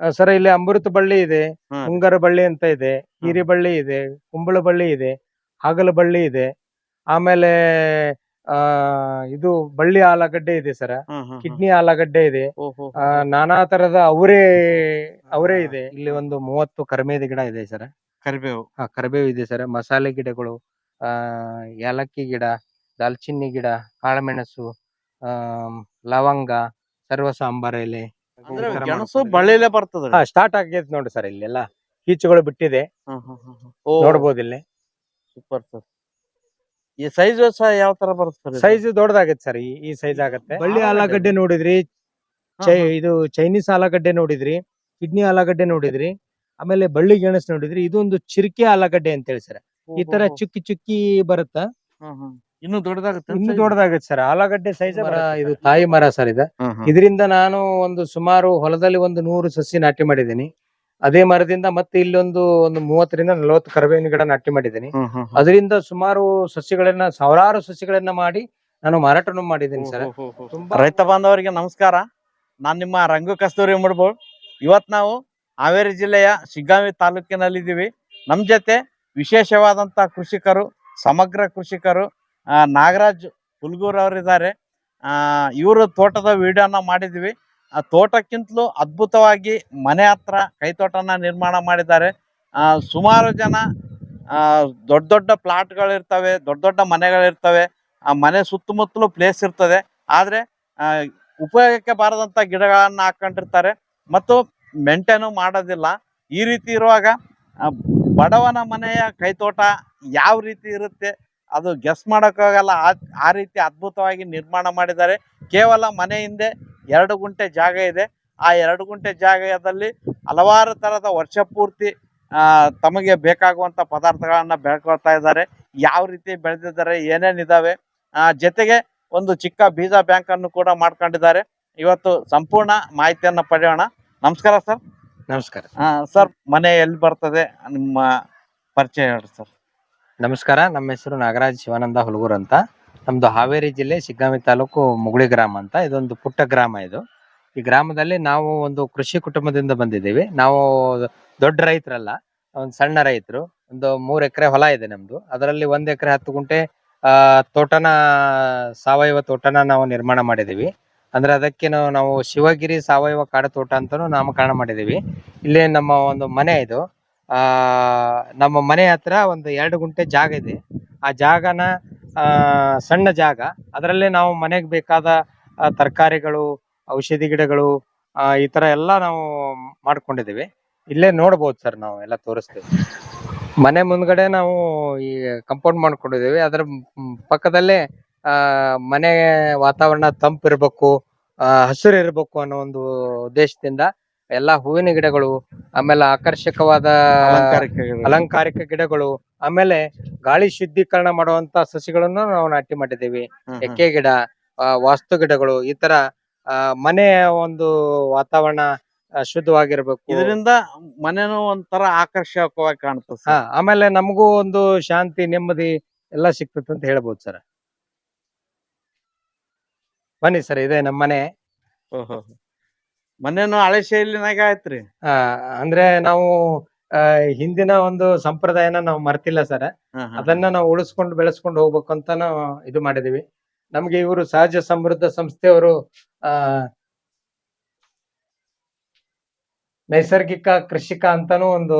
Sir ಇಲ್ಲಿ ಅಮೃತ ಬಳ್ಳಿ ಇದೆ ಹಾ. ಮುಂಗರ ಬಳ್ಳಿ ಅಂತ ಇದೆ ಹೀರಿ ಬಳ್ಳಿ ಇದೆ ಕುಂಬಳ ಬಳ್ಳಿ ಇದೆ ಹಾಗಲ ಬಳ್ಳಿ ಇದೆ ಆಮೇಲೆ ಆ ಇದು ಬಳ್ಳಿ ಆಲೂಗಡ್ಡೆ ಇದೆ ಸರ್ ಹ್ಮ್, ಹ್ಮ್, ಹ್ಮ್. ಕಿಡ್ನಿ ಆಲೂಗಡ್ಡೆ ಇದೆ. ಆ, ನಾನಾ ತರದ ಅವರೇ ಅವರೇ ಇದೆ. ಇಲ್ಲಿ ಒಂದು ಮೂವತ್ತು ಕರಿಮೇದ ಗಿಡ ಇದೆ ಸರ್. ಕರಿಬೇವು. ಹಾ ಕರಿಬೇವು ಇದೆ ಸರ್. ಮಸಾಲೆ ಗಿಡಗಳು ಆ ಏಲಕ್ಕಿ ಗಿಡ ದಾಲ್ಚಿನ್ನಿ ಗಿಡ ಕಾಳುಮೆಣಸು ಆ ಲವಂಗ ಸರ್ವ ಸಾಂಬಾರ ಎಲೆ ಅಂದ್ರೆ ಗೆಣಸು. ಬಳ್ಳಿಲೇ ಬರ್ತದ. ಹಾ ಸ್ಟಾರ್ಟ್ ಆಗೈತೆ ನೋಡಿ ಸರ್ ಇಲ್ಲೆಲ್ಲ ಕೀಚುಗಳು ಬಿಟ್ಟಿದೆ. ಓ. ನೋಡ್ಬೋದು ಇಲ್ಲಿ. ಸೂಪರ್ ಸರ್ ಈ ಸೈಜ್ ಸಹ ಯಾವ ತರ ಬರುತ್ತೆ ಸರ್ ಸೈಜ್ ದೊಡ್ಡದಾಗತ್ತೆ ಸರ್ ಈ ಈ ಸೈಜ್ ಆಗತ್ತೆ. ಬಳ್ಳಿ ಆಲೂಗಡ್ಡೆ ನೋಡಿದ್ರಿ ಚೈ ಇದು ಚೈನೀಸ್ ಆಲೂಗಡ್ಡೆ ನೋಡಿದ್ರಿ ಕಿಡ್ನಿ ಆಲೂಗಡ್ಡೆ ನೋಡಿದ್ರಿ ಆಮೇಲೆ ಬಳ್ಳಿ ಗೆಣಸು ನೋಡಿದ್ರಿ ಇದೊಂದು ಚಿರಕೆ ಆಲೂಗಡ್ಡೆ ಅಂತ ಹೇಳಿ ಸರ್. ಈ ತರ ಚುಕ್ಕಿ ಚುಕ್ಕಿ ಬರುತ್ತಾ? ಇನ್ನು ದೊಡ್ಡದಾಗುತ್ತೆ ಇನ್ನು ದೊಡ್ಡದಾಗುತ್ತೆ ಸರ್. ಆಲೂಗಡ್ಡೆ ಸೈಜ್ ಮರ ಇದು ತಾಯಿ ಮರ ಸರ್ ಇದೆ. ಇದರಿಂದ ನಾನು ಒಂದು ಸುಮಾರು ಹೊಲದಲ್ಲಿ ಒಂದು ನೂರು ಸಸಿ ನಾಟಿ ಮಾಡಿದ್ದೀನಿ. ಅದೇ ಮರದಿಂದ ಮತ್ತೆ ಇಲ್ಲೊಂದು ಒಂದು ಮೂವತ್ತರಿಂದ ನಲವತ್ತು ಕರಬೇವಿನ ಗಿಡ ನಾಟಿ ಮಾಡಿದ್ದೀನಿ. ಅದರಿಂದ ಸುಮಾರು ಸಸಿಗಳನ್ನ ಸಾವಿರಾರು ಸಸಿಗಳನ್ನ ಮಾಡಿ ನಾನು ಮಾರಾಟನು ಮಾಡಿದ್ದೀನಿ ಸರ್. ರೈತ ಬಾಂಧವರಿಗೆ ನಮಸ್ಕಾರ. ನಾನ್ ನಿಮ್ಮ ರಂಗು ಕಸ್ತೂರಿ ಮುಡ್ಬೋಳ್ ಇವತ್ ನಾವು ಹಾವೇರಿ ಜಿಲ್ಲೆಯ ಶಿಗ್ಗಾಂವಿ ತಾಲೂಕಿನಲ್ಲಿದ್ದೀವಿ. ನಮ್ ಜೊತೆ ವಿಶೇಷವಾದಂತ ಕೃಷಿಕರು ಸಮಗ್ರ ಕೃಷಿಕರು ನಾಗರಾಜ್ ಹುಲ್ಗೂರ್ ಅವರಿದ್ದಾರೆ. ಇವರು ತೋಟದ ವಿಡಿಯೋನ ಮಾಡಿದ್ವಿ. ಆ, ತೋಟಕ್ಕಿಂತಲೂ ಅದ್ಭುತವಾಗಿ ಮನೆ ಹತ್ರ ಕೈತೋಟನ ನಿರ್ಮಾಣ ಮಾಡಿದ್ದಾರೆ. ಸುಮಾರು ಜನ ದೊಡ್ಡ ದೊಡ್ಡ ಪ್ಲಾಟ್ಗಳಿರ್ತವೆ, ದೊಡ್ಡ ದೊಡ್ಡ ಮನೆಗಳಿರ್ತವೆ. ಆ, ಮನೆ ಸುತ್ತಮುತ್ತಲೂ ಪ್ಲೇಸ್ ಇರ್ತದೆ. ಆದರೆ ಉಪಯೋಗಕ್ಕೆ ಬಾರದಂಥ ಗಿಡಗಳನ್ನು ಹಾಕೊಂಡಿರ್ತಾರೆ. ಮತ್ತು ಮೇಂಟೈನು ಮಾಡೋದಿಲ್ಲ. ಈ ರೀತಿ ಇರುವಾಗ ಬಡವನ ಮನೆಯ ಕೈತೋಟ ಯಾವ ರೀತಿ ಇರುತ್ತೆ? ಅದು ಗೆಸ್ ಮಾಡೋಕ್ಕಾಗಲ್ಲ. ಆ ಆ ರೀತಿ ಅದ್ಭುತವಾಗಿ ನಿರ್ಮಾಣ ಮಾಡಿದ್ದಾರೆ. ಕೇವಲ ಮನೆ ಹಿಂದೆ ಎರಡು ಗುಂಟೆ ಜಾಗ ಇದೆ. ಆ ಎರಡು ಗುಂಟೆ ಜಾಗದಲ್ಲಿ ಹಲವಾರು ತರದ ವರ್ಷ ಪೂರ್ತಿ ತಮಗೆ ಬೇಕಾಗುವಂತ ಪದಾರ್ಥಗಳನ್ನು ಬೆಳ್ಕೊಳ್ತಾ ಇದ್ದಾರೆ. ಯಾವ ರೀತಿ ಬೆಳೆದಿದ್ದಾರೆ ಏನೇನಿದಾವೆ ಆ, ಜೊತೆಗೆ ಒಂದು ಚಿಕ್ಕ ಬೀಜ ಬ್ಯಾಂಕನ್ನು ಕೂಡ ಮಾಡ್ಕೊಂಡಿದ್ದಾರೆ. ಇವತ್ತು ಸಂಪೂರ್ಣ ಮಾಹಿತಿಯನ್ನು ಪಡೆಯೋಣ. ನಮಸ್ಕಾರ ಸರ್. ನಮಸ್ಕಾರ. ಸರ್ ಮನೆ ಎಲ್ಲಿ ಬರ್ತದೆ? ನಿಮ್ಮ ಪರಿಚಯ ಹೇಳಿ ಸರ್. ನಮಸ್ಕಾರ, ನಮ್ಮ ಹೆಸರು ನಾಗರಾಜ್ ಶಿವಾನಂದ ಹುಲಗೂರ್ ಅಂತ. ನಮ್ದು ಹಾವೇರಿ ಜಿಲ್ಲೆ ಶಿಗ್ಗಾಂವಿ ತಾಲೂಕು ಮುಗುಳಿ ಗ್ರಾಮ ಅಂತ. ಇದೊಂದು ಪುಟ್ಟ ಗ್ರಾಮ ಇದು. ಈ ಗ್ರಾಮದಲ್ಲಿ ನಾವು ಒಂದು ಕೃಷಿ ಕುಟುಂಬದಿಂದ ಬಂದಿದ್ದೀವಿ. ನಾವು ದೊಡ್ಡ ರೈತರಲ್ಲ, ಒಂದು ಸಣ್ಣ ರೈತರು. ಒಂದು ಮೂರ್ ಎಕರೆ ಹೊಲ ಇದೆ ನಮ್ದು. ಅದರಲ್ಲಿ ಒಂದ್ ಎಕರೆ ಹತ್ತು ಗುಂಟೆ ತೋಟನ, ಸಾವಯವ ತೋಟನ ನಾವು ನಿರ್ಮಾಣ ಮಾಡಿದೀವಿ ಅಂದ್ರೆ ಅದಕ್ಕೆ ನಾವು ನಾವು ಶಿವಗಿರಿ ಸಾವಯವ ಕಾಡು ತೋಟ ಅಂತಾನು ನಾಮಕರಣ ಮಾಡಿದೀವಿ ಇಲ್ಲಿ ನಮ್ಮ ಒಂದು ಮನೆ ಇದು. ಆ, ನಮ್ಮ ಮನೆ ಹತ್ರ ಒಂದು ಎರಡು ಗುಂಟೆ ಜಾಗ ಇದೆ. ಆ ಜಾಗನ ಸಣ್ಣ ಜಾಗ. ಅದರಲ್ಲೇ ನಾವು ಮನೆಗೆ ಬೇಕಾದ ತರಕಾರಿಗಳು, ಔಷಧಿ ಗಿಡಗಳು ಈ ತರ ಎಲ್ಲ ನಾವು ಮಾಡ್ಕೊಂಡಿದ್ದೀವಿ. ಇಲ್ಲೇ ನೋಡ್ಬೋದು ಸರ್ ನಾವು ಎಲ್ಲ ತೋರಿಸ್ತೀವಿ ಮನೆ ಮುಂದ್ಗಡೆ ನಾವು ಈ ಕಂಪೌಂಡ್ ಮಾಡ್ಕೊಂಡಿದ್ದೀವಿ. ಅದರ ಪಕ್ಕದಲ್ಲೇ, ಆ, ಮನೆ ವಾತಾವರಣ ತಂಪಿರ್ಬೇಕು ಹಸಿರು ಇರಬೇಕು ಅನ್ನೋ ಒಂದು ಉದ್ದೇಶದಿಂದ ಎಲ್ಲಾ ಹೂವಿನ ಗಿಡಗಳು ಆಮೇಲೆ ಆಕರ್ಷಕವಾದ ಅಲಂಕಾರಿಕ ಗಿಡಗಳು. ಆಮೇಲೆ ಗಾಳಿ ಶುದ್ಧೀಕರಣ ಮಾಡುವಂತ ಸಸಿಗಳನ್ನು ನಾವು ನಾಟಿ ಮಾಡಿದ್ದೀವಿ. ಎಕ್ಕೆ ಗಿಡ ವಾಸ್ತು ಗಿಡಗಳು ಈ ತರ ಮನೆಯ ಒಂದು ವಾತಾವರಣ ಶುದ್ಧವಾಗಿರ್ಬೇಕು. ಇದರಿಂದ ಮನೆನೂ ಒಂಥರ ಆಕರ್ಷಕವಾಗಿ ಕಾಣ್ತದೆ ಆಮೇಲೆ ನಮಗೂ ಒಂದು ಶಾಂತಿ ನೆಮ್ಮದಿ ಎಲ್ಲ ಸಿಕ್ತದೆ ಅಂತ ಹೇಳ್ಬೋದು ಸರ್. ಬನ್ನಿ ಸರ್ ಇದೆ ನಮ್ಮನೆ. ಓಹೋ. ಮನೇನು ಹಳೆ ಶೈಲಿನಾಗ ಆಯ್ತ್ರಿ. ಆ, ಅಂದ್ರೆ ನಾವು ಆ, ಹಿಂದಿನ ಒಂದು ಸಂಪ್ರದಾಯನ ನಾವು ಮರ್ತಿಲ್ಲ ಸರ್. ಹಾ, ಹಾ. ಅದನ್ನ ನಾವು ಉಳಿಸ್ಕೊಂಡು ಬೆಳೆಸ್ಕೊಂಡು ಹೋಗ್ಬೇಕು ಅಂತ ನಾವು ಇದು ಮಾಡಿದೀವಿ. ನಮ್ಗೆ ಇವರು ಸಹಜ ಸಮೃದ್ಧ ಸಂಸ್ಥೆಯವರು ಆ ನೈಸರ್ಗಿಕ ಕೃಷಿಕ ಅಂತಾನು ಒಂದು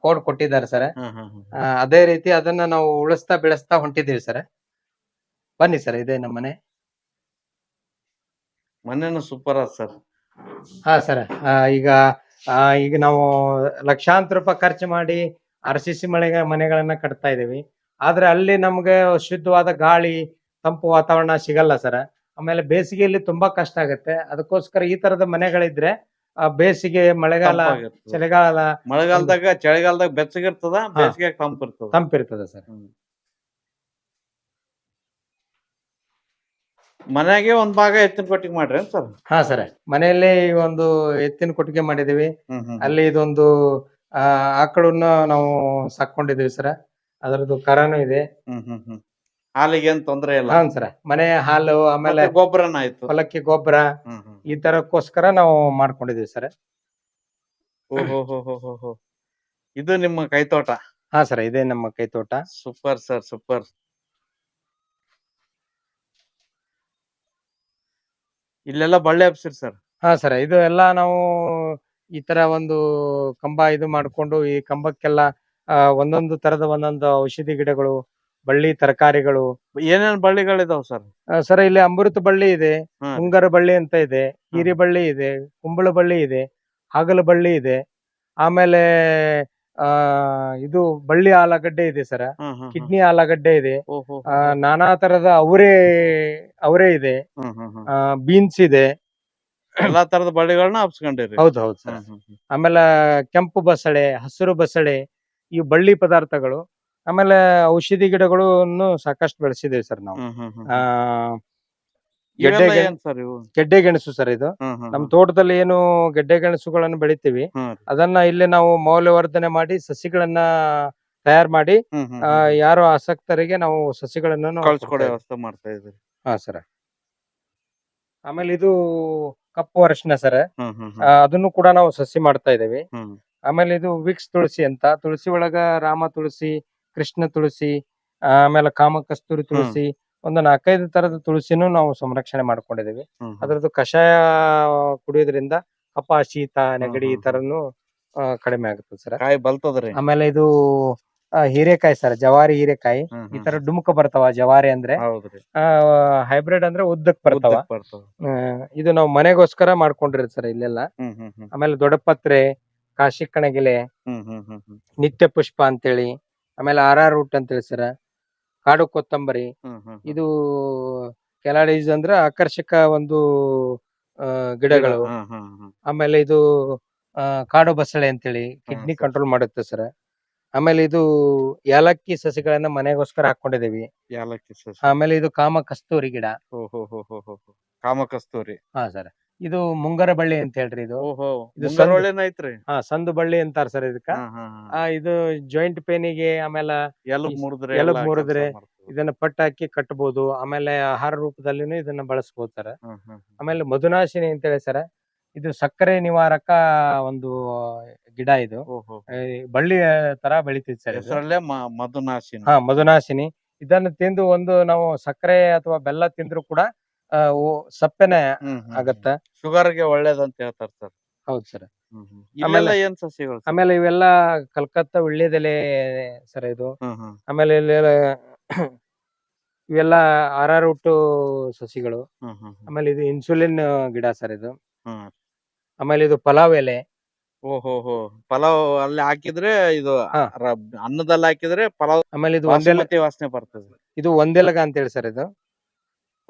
ಕೋಡ್ ಕೊಟ್ಟಿದ್ದಾರೆ ಸರ್. ಹಾ, ಹಾ, ಹಾ. ಅದೇ ರೀತಿ ಅದನ್ನ ನಾವು ಉಳಿಸ್ತಾ ಬೆಳೆಸ್ತಾ ಹೊಂಟಿದೀವಿ ಸರ್. ಬನ್ನಿ ಸರ್ ಇದೆ ನಮ್ಮ ಮನೆ. ಮನೇನು ಸೂಪರ್ ಅದ ಸರ್ ಹಾ ಸರ್ ಈಗ ಆ, ಈಗ ನಾವು ಲಕ್ಷಾಂತರ ರೂಪಾಯಿ ಖರ್ಚು ಮಾಡಿ ಆರ್ ಸಿ ಸಿ ಮಳೆಗ ಮನೆಗಳನ್ನ ಕಟ್ತಾ ಇದೀವಿ ಆದ್ರೆ ಅಲ್ಲಿ ನಮ್ಗೆ ಶುದ್ಧವಾದ ಗಾಳಿ ತಂಪು ವಾತಾವರಣ ಸಿಗಲ್ಲ ಸರ್ ಆಮೇಲೆ ಬೇಸಿಗೆಯಲ್ಲಿ ತುಂಬಾ ಕಷ್ಟ ಆಗುತ್ತೆ. ಅದಕ್ಕೋಸ್ಕರ ಈ ತರದ ಮನೆಗಳಿದ್ರೆ ಆ, ಬೇಸಿಗೆ ಮಳೆಗಾಲ ತಂಪಾಗಿರ್ತದ. ಚಳಿಗಾಲ ಮಳೆಗಾಲದಾಗ ಚಳಿಗಾಲದಾಗ ಬೆಚ್ಚಗಿರ್ತದ ಬೇಸಿಗೆ ತಂಪಿರ್ತದ ತಂಪಿರ್ತದೆ ಸರ್ ಮನೆಗೆ ಒಂದ್ ಭಾಗ ಎತ್ತಿನ ಕೊಟ್ಟಿಗೆ ಮಾಡ್ರಿ ಸರ್. ಹಾ ಸರ್ ಮನೆಯಲ್ಲಿ ಈ ಒಂದು ಎತ್ತಿನ ಕೊಟ್ಟಿಗೆ ಮಾಡಿದೀವಿ. ಹ್ಮ್ ಹ್ಮ್. ಅಲ್ಲಿ ಇದೊಂದು ಆ ಆಕಳನ್ನ ನಾವು ಸಾಕೊಂಡಿದೀವಿ ಸರ್. ಅದರದ್ದು ಕರನು ಇದೆ. ಹ್ಮ್ ಹ್ಮ್ ಹ್ಮ್. ಹಾಲಿಗೆ ಏನ್ ತೊಂದ್ರೆ ಇಲ್ಲ. ಹಾ ಸರ್ ಮನೆ ಹಾಲು ಆಮೇಲೆ ಮತ್ತೆ ಗೊಬ್ಬರನ ಆಯ್ತು. ಹೊಲಕ್ಕೆ ಗೊಬ್ಬರ ಹ್ಮ್ ಹ್ಮ್. ಈ ತರಕ್ಕೋಸ್ಕರ ನಾವು ಮಾಡ್ಕೊಂಡಿದೀವಿ ಸರ್. ಓಹೋ ಹೋ ಹೋ ಹೋ ಹೋ ಇದು ನಿಮ್ಮ ಕೈತೋಟ? ಹಾ ಸರ್ ಇದೇ ನಮ್ಮ ಕೈ ತೋಟ ಸೂಪರ್ ಸರ್ ಸೂಪರ್. ಇಲ್ಲೆಲ್ಲ ಬಳ್ಳಿ ಹಬ್ಸಿರಿ ಸರ್. ಹಾ ಸರ್ ಇದು ಎಲ್ಲ ನಾವು ಈ ತರ ಒಂದು ಕಂಬ ಇದು ಮಾಡ್ಕೊಂಡು ಈ ಕಂಬಕ್ಕೆಲ್ಲ ಆ, ಒಂದೊಂದು ತರದ ಒಂದೊಂದು ಔಷಧಿ ಗಿಡಗಳು ಬಳ್ಳಿ ತರಕಾರಿಗಳು. ಏನೇನ್ ಬಳ್ಳಿಗಳಿದಾವ್ ಸರ್? ಸರ್ ಇಲ್ಲಿ ಅಮೃತ ಬಳ್ಳಿ ಇದೆ ಹುಂಗರ ಮುಂಗರ ಬಳ್ಳಿ ಅಂತ ಇದೆ ಹೀರಿ ಬಳ್ಳಿ ಇದೆ ಕುಂಬಳ ಬಳ್ಳಿ ಇದೆ ಹಾಗಲ ಬಳ್ಳಿ ಇದೆ ಆಮೇಲೆ ಆ ಇದು ಬಳ್ಳಿ ಆಲೂಗಡ್ಡೆ ಇದೆ ಸರ್. ಕಿಡ್ನಿ ಆಲೂಗಡ್ಡೆ ಇದೆ. ಆ, ನಾನಾ ತರದ ಅವರೇ ಅವರೇ ಇದೆ. ಬೀನ್ಸ್ ಇದೆ. ಎಲ್ಲಾ ತರದ ಬಳ್ಳಿಗಳನ್ನ ಹಬ್ಸ್ಕೊಂಡಿರಿ. ಹೌದು ಹೌದು ಸರ್. ಹ್ಮ್ ಹ್ಮ್ ಹ್ಮ್. ಆಮೇಲೆ ಕೆಂಪು ಬಸಳೆ ಹಸಿರು ಬಸಳೆ ಈ ಬಳ್ಳಿ ಪದಾರ್ಥಗಳು. ಆಮೇಲೆ ಔಷಧಿ ಗಿಡಗಳನ್ನು ಸಾಕಷ್ಟು ಬೆಳೆಸಿದ್ದೇವೆ ಸರ್ ನಾವು. ಹ್ಮ್ ಹ್ಮ್ ಹ್ಮ್. ಆ ಗೆಡ್ಡೆ ಗೆಣ್- ಏನ್ ಸರ್ ಇವು? ಗೆಡ್ಡೆ ಗೆಣಸು ಸರ್ ಇದು. ಹ್ಮ್ ಹ್ಮ್ ನಮ್ ತೋಟದಲ್ಲಿ ಏನು ಗೆಡ್ಡೆ ಗೆಣಸುಗಳನ್ನು ಬೆಳಿತೀವಿ. ಹ್ಮ್ ಅದನ್ನ ಇಲ್ಲಿ ನಾವು ಮೌಲ್ಯವರ್ಧನೆ ಮಾಡಿ ಸಸಿಗಳನ್ನ ತಯಾರು ಮಾಡಿ ಹ್ಮ್ ಹ್ಮ್ ಆ, ಹ್ಮ್. ಯಾರು ಆಸಕ್ತರಿಗೆ ನಾವು ಸಸಿಗಳನ್ನ ನಾವು ಕಳ್ಸ್ಕೊಡೋ ಕೊಡ್ತಾ ಇದ್ದೀವಿ. ವ್ಯವಸ್ಥೆ ಮಾಡ್ತಾ ಇದ್ರಿ ಹಾ ಸರ್. ಆಮೇಲೆ ಇದು ಕಪ್ಪು ಅರಶಿನ ಸರ್. ಹ್ಮ್ ಹ್ಮ್ ಆ, ಅದನ್ನು ಕೂಡ ನಾವು ಸಸಿ ಮಾಡ್ತಾ ಇದ್ದೇವೆ. ಹ್ಮ್. ಆಮೇಲೆ ಇದು ವಿಕ್ಸ್ ತುಳಸಿ ಅಂತ. ತುಳಸಿ ಒಳಗ ರಾಮ ತುಳಸಿ ಕೃಷ್ಣ ತುಳಸಿ ಆಮೇಲೆ ಕಾಮ ಕಸ್ತೂರಿ ತುಳಸಿ ಒಂದು ನಾಲ್ಕೈದು ತರದ ತುಳಸಿನೂ ನಾವು ಸಂರಕ್ಷಣೆ ಮಾಡ್ಕೊಂಡಿದೀವಿ. ಅದ್ರದ್ದು ಕಷಾಯ ಕುಡಿಯೋದ್ರಿಂದ ಕಪ ಶೀತ ನೆಗಡಿ ಈ. ತರನು ಕಡಿಮೆ ಆಗುತ್ತೆ ಸರ್. ಕಾಯಿ ಬಲ್ತದ್ರಿ? ಆಮೇಲೆ ಇದು ಆ, ಹೀರೆಕಾಯಿ ಸರ್ ಜವಾರಿ ಹೀರೆಕಾಯಿ. ಈ ತರ ಡುಮುಕ ಬರ್ತಾವ ಜವಾರಿ ಅಂದ್ರೆ. ಹೈಬ್ರಿಡ್ ಅಂದ್ರೆ ಉದ್ದಕ್ ಬರ್ತಾವ. ಆ, ಇದು ನಾವು ಮನೆಗೋಸ್ಕರ ಮಾಡ್ಕೊಂಡಿರ ಸರ್ ಇಲ್ಲೆಲ್ಲ. ಆಮೇಲೆ ದೊಡ್ಡಪತ್ರೆ ಕಾಶಿ ಕಣಗಿಲೆ ನಿತ್ಯ ಪುಷ್ಪ ಅಂತೇಳಿ ಆಮೇಲೆ ಆರ್ ಆರ್ ರೂಟ್ ಅಂತೇಳಿ ಸರ್. ಕಾಡು ಕೊತ್ತಂಬರಿ. ಇದು ಕೆಲಾಡೀಸ್ ಅಂದ್ರೆ ಆಕರ್ಷಕ ಒಂದು ಆ, ಗಿಡಗಳು. ಆಮೇಲೆ ಇದು ಆ, ಕಾಡು ಬಸಳೆ ಅಂತೇಳಿ. ಕಿಡ್ನಿ ಕಂಟ್ರೋಲ್ ಮಾಡುತ್ತೆ ಸರ್. ಆಮೇಲೆ ಇದು ಏಲಕ್ಕಿ ಸಸಿಗಳನ್ನ ಮನೆಗೋಸ್ಕರ ಹಾಕೊಂಡಿದೀವಿ ಯಾಲಕ್ಕಿ ಸಸಿ. ಆಮೇಲೆ ಇದು ಕಾಮ ಕಸ್ತೂರಿ ಗಿಡ. ಓ ಹೋ ಹೋ ಹೋ ಹೋ ಹೋ. ಕಾಮಕಸ್ತೂರಿ. ಹಾ ಸರ್. ಇದು ಮುಂಗರ ಬಳ್ಳಿ ಅಂತ ಹೇಳ್ರಿ ಇದು. ಓಹೋ ಇದು ಮುಂಗಾರು ಸಂದು. ಒಳ್ಳೆನ ಐತ್ರಿ. ಹಾ ಸಂದು ಬಳ್ಳಿ ಅಂತಾರ ಸರ್ ಇದಕ್ಕ. ಆ, ಇದು ಜಾಯಿಂಟ್ ಪೇನಿಗೆ ಆಮೇಲೆ ಎಲುಬ್ ಮುರಿದ್ರೆ ಎಲುಬ್ ಮುರಿದ್ರೆ ಇದನ್ನ ಪಟ್ಟ ಹಾಕಿ ಕಟ್ಟಬಹುದು ಆಮೇಲೆ ಆಹಾರ ರೂಪದಲ್ಲಿನು ಇದನ್ನ ಬಳಸಬಹುದು ಸರ್. ಆಮೇಲೆ ಮಧುನಾಶಿನಿ ಅಂತ ಹೇಳಿ ಸರ್ ಇದು ಸಕ್ಕರೆ ನಿವಾರಕ ಒಂದು ಗಿಡ ಇದು. ಓಹೋ. ಬಳ್ಳಿ ತರ ಬೆಳಿತೈತಿ ಸರ್ ಇದು. ಹೆಸರಲ್ಲೇ ಮ- ಮಧುನಾಶಿನಿ. ಹಾ ಮಧುನಾಶಿನಿ. ಇದನ್ನು ತಿಂದು ಒಂದು ನಾವು ಸಕ್ಕರೆ ಅಥವಾ ಬೆಲ್ಲ ತಿಂದ್ರು ಕೂಡ ಸಪ್ಪೆನೆ ಹ್ಮ್ ಶುಗರ್ ಆಗತ್ತ. ಶುಗರ್ಗೆ ಒಳ್ಳೇದಂತ ಹೇಳ್ತಾರ ಸರ್. ಹೌದು ಸರ್. ಆಮೇಲೆ. ಏನ್ ಸಸಿಗಳು? ಆಮೇಲೆ ಇವೆಲ್ಲ ಕಲ್ಕತ್ತಾ ಎಲೆ ಸರ್ ಇದು. ಆಮೇಲೆ ಇವೆಲ್ಲ ಆರ್ ಆರ್ ಉಟ್ಟು ಸಸಿಗಳು. ಆಮೇಲೆ ಇದು ಇನ್ಸುಲಿನ್ ಗಿಡ ಸರ್ ಇದು. ಆಮೇಲೆ ಇದು ಪಲಾವ್ ಎಲೆ. ಓಹೋ ಪಲಾವ್ ಅಲ್ಲಿ ಹಾಕಿದ್ರೆ ಇದು ಅನ್ನದಲ್ಲಿ ಹಾಕಿದ್ರೆ ಪಲಾವ್ ಆಮೇಲೆ ಇದು ಒಂದೆಲ ವಾಸನೆ ಬರ್ತದೆ. ಇದು ಒಂದೆಲಗ ಅಂತ ಹೇಳಿ ಸರ್ ಇದು.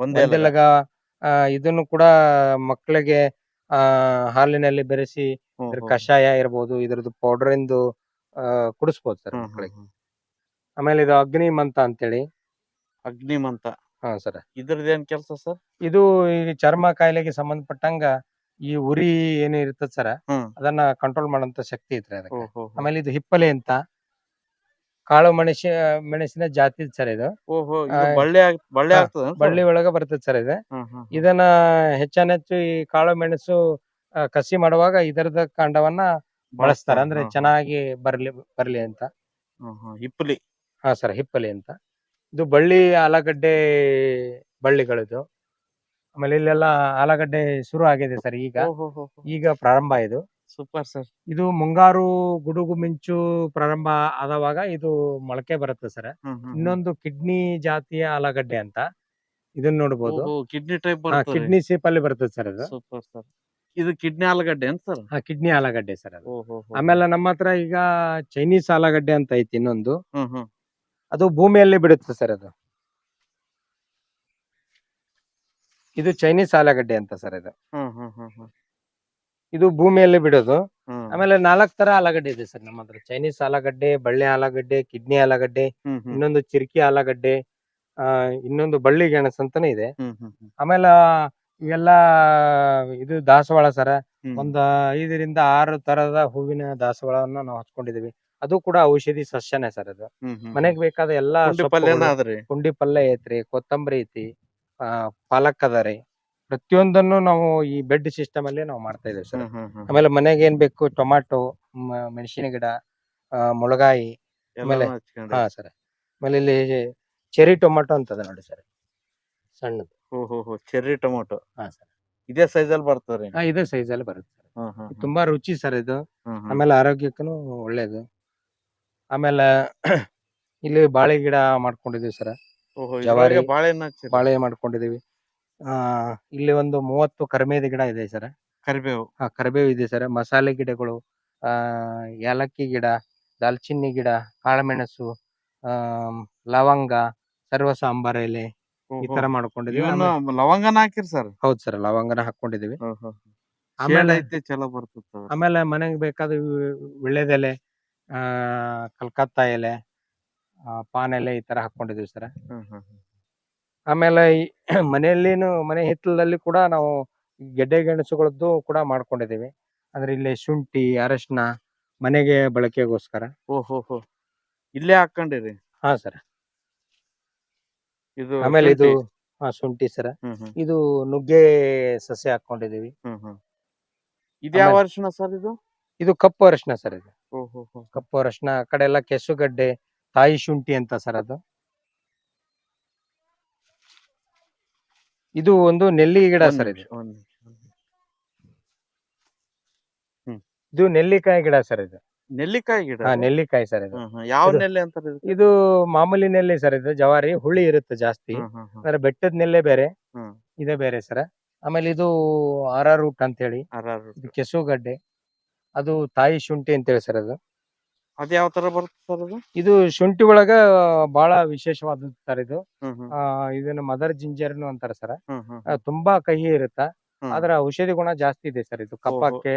ಒಂದೇ ಲಗ. ಆ, ಇದನ್ನು ಕೂಡ ಮಕ್ಕಳಿಗೆ ಆ ಹಾಲಿನಲ್ಲಿ ಬೆರೆಸಿ ಇದರ ಕಷಾಯ ಇರ್ಬೋದು ಇದ್ರದ್ದು ಪೌಡರ್ ಇಂದು ಆ, ಕುಡಿಸ್ಬೋದು ಸರ್ ಮಕ್ಕಳಿಗೆ. ಆಮೇಲೆ ಇದು ಅಗ್ನಿಮಂತ ಅಂತೇಳಿ. ಅಗ್ನಿಮಂತ ಹಾ ಸರ್. ಇದ್ರದ್ದು ಏನ್ ಕೆಲಸ ಸರ್? ಇದು ಈ ಚರ್ಮ ಕಾಯಿಲೆಗೆ ಸಂಬಂಧಪಟ್ಟಂಗ ಈ ಉರಿ ಏನು ಇರ್ತದ ಸರ್ ಹ್ಮ್. ಅದನ್ನ ಕಂಟ್ರೋಲ್ ಮಾಡೋಂತ ಶಕ್ತಿ ಐತ್ರಿ ಅದಕ್ಕೆ. ಆಮೇಲೆ ಇದು ಹಿಪ್ಪಲೆ ಅಂತ. ಕಾಳು ಮೆಣಸಿ ಮೆಣಸಿನ ಜಾತಿ ಸರ್ ಇದು. ಓಹೋ ಇದು ಆ, ಬಳ್ಳಿ ಆಗ್- ಬಳ್ಳಿ ಹಾ, ಆಗ್ತದ ಬಳ್ಳಿ ಒಳಗ ಬರ್ತದೆ ಸರ್ ಇದು. ಇದನ್ನ ಹೆಚ್ಚಾನೆಚ್ಚು ಈ ಕಾಳು ಮೆಣಸು ಆ, ಕಸಿ ಮಾಡುವಾಗ ಇದರದ ಕಾಂಡವನ್ನ ಬಳಸ್ತಾರ. ಅಂದ್ರೆ. ಚೆನ್ನಾಗಿ ಬರ್ಲಿ ಬರ್ಲಿ ಅಂತ. ಹಿಪ್ಪಲಿ. ಹಾ ಸರ್ ಹಿಪ್ಪಲಿ ಅಂತ. ಇದು ಬಳ್ಳಿ ಆಲೂಗಡ್ಡೆ ಬಳ್ಳಿಗಳಿದು ಆಮೇಲೆ ಇಲ್ಲೆಲ್ಲ ಆಲೂಗಡ್ಡೆ ಶುರು ಆಗಿದೆ ಸರ್ ಈಗ. ಈಗ ಪ್ರಾರಂಭ ಇದು. Super sir. ಇದು ಮುಂಗಾರು ಗುಡುಗು ಮಿಂಚು ಪ್ರಾರಂಭ ಆದವಾಗ ಇದು ಮೊಳಕೆ ಬರುತ್ತೆ ಸರ್. ಇನ್ನೊಂದು ಕಿಡ್ನಿ ಜಾತಿಯ ಆಲೂಗಡ್ಡೆ ಅಂತ. ಇದನ್ನ ನೋಡಬಹುದು ಕಿಡ್ನಿ ಟೈಪ್ ಕಿಡ್ನಿ ಶೇಪ್ ಅಲ್ಲಿ ಬರುತ್ತೆ ಸರ್ ಅದು ಸೂಪರ್ ಸರ್. ಇದು ಕಿಡ್ನಿ ಆಲೂಗಡ್ಡೆ ಅಂತ ಸರ್? ಹಾ ಕಿಡ್ನಿ ಆಲೂಗಡ್ಡೆ ಸರ್ ಅದು. ಆಮೇಲೆ ನಮ್ಮ ಹತ್ರ ಈಗ ಚೈನೀಸ್ ಆಲೂಗಡ್ಡೆ ಅಂತ ಐತಿ ಇನ್ನೊಂದು. ಅದು ಭೂಮಿಯಲ್ಲಿ ಬಿಡುತ್ತೆ ಸರ್ ಅದು. ಇದು ಚೈನೀಸ್ ಆಲೂಗಡ್ಡೆ ಅಂತ ಸರ್ ಇದು. ಇದು ಭೂಮಿಯಲ್ಲಿ ಬಿಡೋದು. ಆಮೇಲೆ ನಾಲ್ಕ್ ತರ ಆಲೂಗಡ್ಡೆ ಇದೆ ಸರ್ ನಮ್ಮ ಹತ್ರ. ಚೈನೀಸ್ ಆಲೂಗಡ್ಡೆ ಬಳ್ಳಿ ಆಲೂಗಡ್ಡೆ ಕಿಡ್ನಿ ಆಲೂಗಡ್ಡೆ ಇನ್ನೊಂದು ಚಿರ್ಕಿ ಆಲೂಗಡ್ಡೆ ಆ ಇನ್ನೊಂದು ಬಳ್ಳಿ ಗೆಣಸ್ ಅಂತಾನೆ ಇದೆ. ಆಮೇಲೆ ಇವೆಲ್ಲ ಇದು ದಾಸವಾಳ ಸರ. ಒಂದ್ ಐದರಿಂದ ಆರು ತರದ ಹೂವಿನ ದಾಸವಾಳವನ್ನ ನಾವು ಹಚ್ಕೊಂಡಿದೀವಿ ಅದು ಕೂಡ ಔಷಧಿ ಸಸ್ಯನೇ ಸರ್ ಅದು. ಮನೆಗ್ ಬೇಕಾದ ಎಲ್ಲಾ ಪುಂಡಿ ಪಲ್ಯ ಐತ್ರಿ ಕೊತ್ತಂಬರಿ ಐತಿ ಆ ಪಾಲಕ್ ಅದ ರೀ ಪ್ರತಿಯೊಂದನ್ನು ನಾವು ಈ ಬೆಡ್ ಸಿಸ್ಟಮ್ ಅಲ್ಲಿ ನಾವು ಮಾಡ್ತಾ ಇದ್ದೇವೆ ಸರ್. ಆಮೇಲೆ ಮನೆಗೆ ಏನ್ ಬೇಕು? ಟೊಮಾಟೊ ಮ- ಮೆಣಸಿನ ಗಿಡ ಆ, ಮುಳಗಾಯಿ ಆಮೇಲೆ- ಹಾ ಸರ್. ಆಮೇಲೆ ಇಲ್ಲಿ ಚೆರಿ ಅಂತ ಅಂತದ ನೋಡಿ ಸರ್. ಸಣ್ಣದು. ಚೆರಿ ಟೊಮ್ಯಾಟೊ ಹೋ ಚೆರ್ರಿ ಟೊಮೊಟೊ. ಹಾ ಸರ್. ಇದೇ ಸೈಜ್ ಅಲ್ಲಿ ಬರ್ತದ್ರಿ ಹಾ ಇದೇ ಸೈಜ್ ಅಲ್ಲಿ ಬರುತ್ತೆ ಸರ್. ಹ್ಮ್ ಹ್ಮ್ ಹ್ಮ್. ತುಂಬಾ ರುಚಿ ಸರ್ ಇದು. ಹ್ಮ್ ಹ್ಮ್. ಆಮೇಲೆ ಆರೋಗ್ಯಕ್ಕೂ ಒಳ್ಳೇದು. ಆಮೇಲೆ ಇಲ್ಲಿ ಬಾಳೆ ಗಿಡ ಮಾಡ್ಕೊಂಡಿದೀವಿ ಸರ್. ಓಹೋ ಜವಾರಿ, ಇದ್ರೊಳಗೆ ಬಾಳೆಹಣ್ಣು ಹಚ್ಚಿರಿ. ಬಾಳೆ ಮಾಡ್ಕೊಂಡಿದೀವಿ ಆ ಇಲ್ಲಿ ಒಂದು ಮೂವತ್ತು ಕರಿಮೇದ ಗಿಡ ಇದೆ ಸರ್. ಕರಿಬೇವು. ಆ ಕರಿಬೇವು ಇದೆ ಸರ್. ಮಸಾಲೆ ಗಿಡಗಳು ಆ ಏಲಕ್ಕಿ ಗಿಡ ದಾಲ್ಚಿನ್ನಿ ಗಿಡ ಕಾಳುಮೆಣಸು ಆ ಲವಂಗ ಸರ್ವ ಸಾಂಬಾರ ಎಲೆ ಈ ತರ ಮಾಡ್ಕೊಂಡಿದೀವಿ ಲವಂಗನ ಹಾಕಿರ್ ಸರ್? ಹೌದು ಸರ್ ಲವಂಗನ ಹಾಕೊಂಡಿದೀವಿ ಆಮೇಲೆ ಚಲೋ ಬರ್ತದ ಆಮೇಲೆ ಮನೆಗೆ ಬೇಕಾದ ವಿ- ವಿಳ್ಯದೆಲೆ ಆ ಕಲ್ಕತ್ತಾ ಎಲೆ ಆ, ಪಾನ್ ಎಲೆ ಈ ತರ ಹಾಕೊಂಡಿದೀವಿ ಸರ್. ಆಮೇಲೆ ಈ ಮನೆಯಲ್ಲಿನು ಮನೆ ಹಿತ್ತಲಲ್ಲಿ ಕೂಡ ನಾವು ಗೆಡ್ಡೆ ಗೆಣಸುಗಳದ್ದು ಕೂಡ ಮಾಡ್ಕೊಂಡಿದೀವಿ ಅಂದ್ರೆ ಇಲ್ಲಿ ಶುಂಠಿ ಅರಶಿನ ಮನೆಗೆ ಬಳಕೆಗೋಸ್ಕರ. ಓಹೋ ಹೋ ಇಲ್ಲೇ ಹಾಕೊಂಡಿರಿ ಹಾ ಸರ್. ಇದು ಆಮೇಲೆ ಇದು ಶುಂಠಿ. ಹಾ ಶುಂಠಿ ಸರ್. ಹ್ಮ್ ಹ್ಮ್. ಇದು ನುಗ್ಗೆ ಸಸ್ಯ ಹಾಕೊಂಡಿದೀವಿ ಹ್ಮ್ ಹ್ಮ್. ಇದು ಯಾವ ಆಮೇಲೆ- ಸರ್ ಇದು? ಇದು ಕಪ್ಪು ಅರಶಿನ ಸರ್ ಇದು. ಓಹೋ ಹೋ ಕಪ್ಪು ಅರಶಿನ ಆ ಕಡೆ ಎಲ್ಲ ಕೆಸುಗಡ್ಡೆ ತಾಯಿ ಶುಂಠಿ ಅಂತ ಸರ್ ಅದು. ಇದು ಒಂದು ನೆಲ್ಲಿ ಗಿಡ ಸರ್ ಇದು. ಇದು ನೆಲ್ಲಿಕಾಯಿ ಗಿಡ ಸರ್ ಇದು. ನೆಲ್ಲಿಕಾಯಿ ಗಿಡ ಹಾ ನೆಲ್ಲಿಕಾಯಿ ಸರ್ ಇದು. ಯಾವ ನೆಲ್ಲಿ ಅಂತ? ಇದು ಮಾಮೂಲಿ ನೆಲ್ಲಿ ಸರ್ ಇದು. ಜವಾರಿ ಹುಳಿ ಇರುತ್ತೆ ಜಾಸ್ತಿ. ಅದರ ಬೆಟ್ಟದ ನೆಲ್ಲೆ ಬೇರೆ. ಇದೆ ಬೇರೆ ಸರ್. ಆಮೇಲೆ ಇದು ಆರ್ ಆರ್ ರೂಟ್ ಅಂತ ಹೇಳಿ ಕೆಸುಗಡ್ಡೆ. ಅದು ತಾಯಿ ಶುಂಠಿ ಅಂತ ಹೇಳಿ ಸರ್ ಅದು. ಅದ್ ಯಾವ ತರ ಬರುತ್ತೆ ಸರ್ ಅದು? ಇದು ಶುಂಠಿ ಒಳಗ ಬಹಳ ವಿಶೇಷವಾದ ಸರ್ ಇದು. ಹ್ಮ್ ಹ್ಮ್. ಆ ಇದನ್ನ ಮದರ್ ಜಿಂಜರ್ನು ಅಂತಾರೆ ಸರ್ ಹ್ಮ್ ಹ್ಮ್. ಆ, ತುಂಬಾ ಕಹಿ ಇರುತ್ತ? ಹ್ಮ್. ಆದ್ರ ಔಷಧಿ ಗುಣ ಜಾಸ್ತಿ ಇದೆ ಸರ್ ಇದು. ಕಪ್ಪಕ್ಕೆ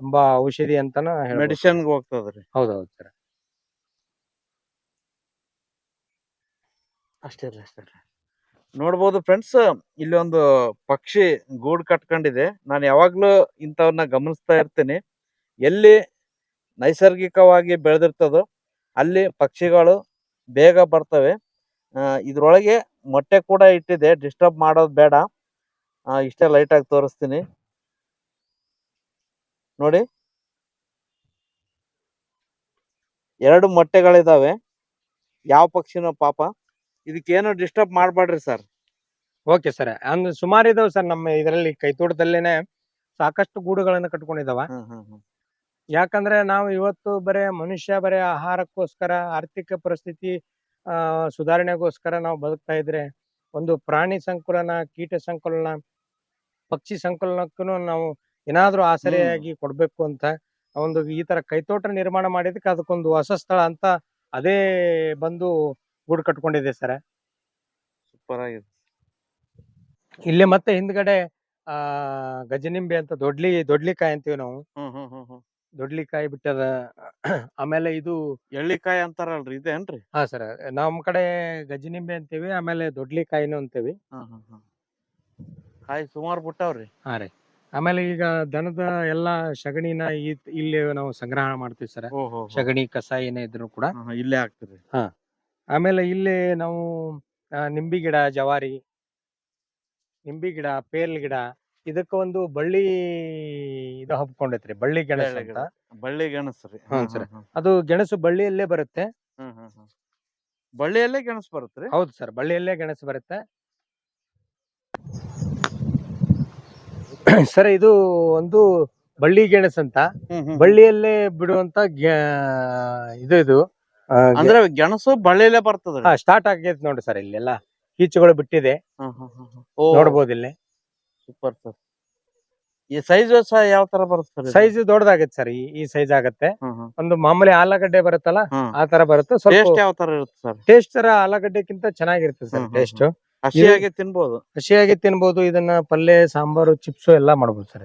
ತುಂಬಾ ಔಷಧಿ ಅಂತಾನು ಹೇಳ್ಬೋದು. ಮೆಡಿಸಿನ್ ಹೋಗ್ತದ್ರಿ ಹೌದೌದು ಸರ್ ಅಷ್ಟೇ ರೀ ಅಷ್ಟೇ ರೀ. ನೋಡ್ಬೋದು ಫ್ರೆಂಡ್ಸ್ ಇಲ್ಲಿ ಒಂದು ಪಕ್ಷಿ ಗೂಡು ಕಟ್ಕೊಂಡಿದೆ. ನಾನು ಯಾವಾಗ್ಲೂ ಇಂಥವನ್ನ ಗಮನಿಸ್ತಾ ಇರ್ತೀನಿ. ಎಲ್ಲಿ ನೈಸರ್ಗಿಕವಾಗಿ ಬೆಳೆದಿರ್ತದೋ ಅಲ್ಲಿ ಪಕ್ಷಿಗಳು ಬೇಗ ಬರ್ತವೆ. ಇದರೊಳಗೆ ಮೊಟ್ಟೆ ಕೂಡ ಇಟ್ಟಿದೆ. ಡಿಸ್ಟರ್ಬ್ ಮಾಡೋದು ಬೇಡ. ಇಷ್ಟೇ ಲೈಟ್ ಆಗಿ ತೋರಿಸ್ತೀನಿ. ನೋಡಿ. ಎರಡು ಮೊಟ್ಟೆಗಳಿದಾವೆ. ಯಾವ ಪಕ್ಷಿನೋ ಪಾಪ. ಇದಕ್ಕೇನು ಡಿಸ್ಟರ್ಬ್ ಮಾಡಬೇಡ್ರಿ ಸರ್. Okay sir. ಅಂದ್ರೆ ಸುಮಾರು ಇದಾವೆ ಸರ್. ನಮ್ಮ ಇದರಲ್ಲಿ ಕೈತೋಟದಲ್ಲೇನೆ ಸಾಕಷ್ಟು ಗೂಡುಗಳನ್ನ ಕಟ್ಕೊಂಡಿದಾವ. ಯಾಕಂದ್ರೆ ನಾವು ಇವತ್ತು ಬರೇ ಮನುಷ್ಯ ಬರೇ ಆಹಾರಕ್ಕೋಸ್ಕರ ಆರ್ಥಿಕ ಪರಿಸ್ಥಿತಿ ಸುಧಾರಣೆಗೋಸ್ಕರ ನಾವು ಬದುಕ್ತಾ ಇದ್ರೆ ಒಂದು ಪ್ರಾಣಿ ಸಂಕುಲನ ಕೀಟ ಸಂಕುಲನ ಪಕ್ಷಿ ಸಂಕುಲನಕ್ಕೂ ನಾವು ಏನಾದರೂ ಆಸರೆಯಾಗಿ ಕೊಡ್ಬೇಕು ಅಂತ ಒಂದು ಈ ತರ ಕೈತೋಟ ನಿರ್ಮಾಣ ಮಾಡಿದಕ್ಕೆ ಅದಕ್ಕೊಂದು ಹೊಸ ಸ್ಥಳ ಅಂತ ಅದೇ ಬಂದು ಗೂಡು ಕಟ್ಕೊಂಡಿದೆ ಸರ್. ಸೂಪರ್ ಆಗಿದೆ. ಇಲ್ಲಿ ಮತ್ತೆ ಹಿಂದ್ಗಡೆ ಆ ಗಜನಿಂಬೆ ಅಂತ ದೊಡ್ಲಿ ದೊಡ್ಲಿಕಾಯಿ ಅಂತೀವಿ ನಾವು. ದೊಡ್ಲಿಕಾಯಿ ಬಿಟ್ಟದ ಆಮೇಲೆ ಇದು ಎಳ್ಳಿಕಾಯಿ ಅಂತಾರಲ್ರಿ ಇದೇನ್ರಿ? ಹಾ ಸರ್ ನಮ್ ಕಡೆ ಗಜನಿಂಬೆ ಅಂತೀವಿ ಆಮೇಲೆ ದೊಡ್ಲಿಕಾಯಿನೂ ಅಂತೀವಿ. ಕಾಯಿ ಸುಮಾರು ಬಿಟ್ಟಾವ್ರಿ. ಹಾ ರೀ. ಆಮೇಲೆ ಈಗ ದನದ ಎಲ್ಲಾ ಸಗಣಿನ ಈ- ಇಲ್ಲಿ ನಾವು ಸಂಗ್ರಹ ಮಾಡ್ತೀವಿ ಸರ್. ಓಹೋ ಸಗಣಿ ಕಸ ಏನೇ ಇದ್ರು ಕೂಡ. ಇಲ್ಲೇ ಹಾಕ್ತಿರಿ. ಆಮೇಲೆ ಇಲ್ಲಿ ನಾವು ಆ, ನಿಂಬಿ ಗಿಡ ಜವಾರಿ ನಿಂಬಿ ಗಿಡ ಪೇಲ್ ಗಿಡ ಇದಕ್ಕ ಒಂದು ಬಳ್ಳಿ ಇದು ಹಬ್ಕೊಂಡೈತ್ರಿ ಬಳ್ಳಿ ಗೆಣಸು ಬಳ್ಳಿ ಅಂತ. ಬಳ್ಳಿ ಗೆಣಸು ರೀ. ಹ್ಞೂ. ಅದು ಗೆಣಸು ಬಳ್ಳಿಯಲ್ಲೇ ಬರುತ್ತೆ. ಹ್ಮ್ ಹ್ಮ್ ಹ್ಮ್ ಬಳ್ಳಿಯಲ್ಲೇ ಗೆಣಸು ಬರುತ್ತೆ ಹೌದು ಸರ್ ಬಳ್ಳಿಯಲ್ಲೇ ಗೆಣಸು ಬರುತ್ತೆ. ಸರ್ ಇದು ಒಂದು ಬಳ್ಳಿ ಗೆಣಸ್ ಅಂತ. ಬಳ್ಳಿಯಲ್ಲೇ ಬಿಡುವಂತ ಇದು ಇದು. ಅಂದ್ರೆ ಗೆಣಸು ಬಳ್ಳಿಯಲ್ಲೇ ಬರ್ತದ್ರಿ? ಸ್ಟಾರ್ಟ್ ಆಗೈತೆ ನೋಡಿ ಸರ್ ಇಲ್ಲೆಲ್ಲ. ಕೀಚುಗಳು ಬಿಟ್ಟಿದೆ. ನೋಡ್ಬೋದು ಇಲ್ಲಿ. ಸೂಪರ್ ಸರ್ ಈ ಸೈಜ್ ಸಹ ಯಾವ ತರ ಬರುತ್ತೆ ಸೈಜ್ ದೊಡ್ಡದಾಗತ್ತೆ ಸರ್ ಈ ಸೈಜ್ ಆಗತ್ತೆ. ಒಂದು ಮಾಮೂಲಿ ಆಲೂಗಡ್ಡೆ ಬರುತ್ತಲ್ಲ ಆ ತರ ಬರುತ್ತೆ. ಟೇಸ್ಟ್ ಯಾವ ತರ ಇರುತ್ತೆ ಸರ್ ಟೇಸ್ಟ್ ತರ ಆಲೂಗಡ್ಡೆಕ್ಕಿಂತ ಚೆನ್ನಾಗಿರುತ್ತೆ ಸರ್ ಟೇಸ್ಟ್ ಹಸಿಯಾಗಿ ತಿನ್ಬಹುದು ಹಸಿಯಾಗಿ ತಿನ್ಬಹುದು ಇದನ್ನ ಪಲ್ಯ ಸಾಂಬಾರು ಚಿಪ್ಸು ಎಲ್ಲಾ ಮಾಡ್ಬೋದು ಸರ್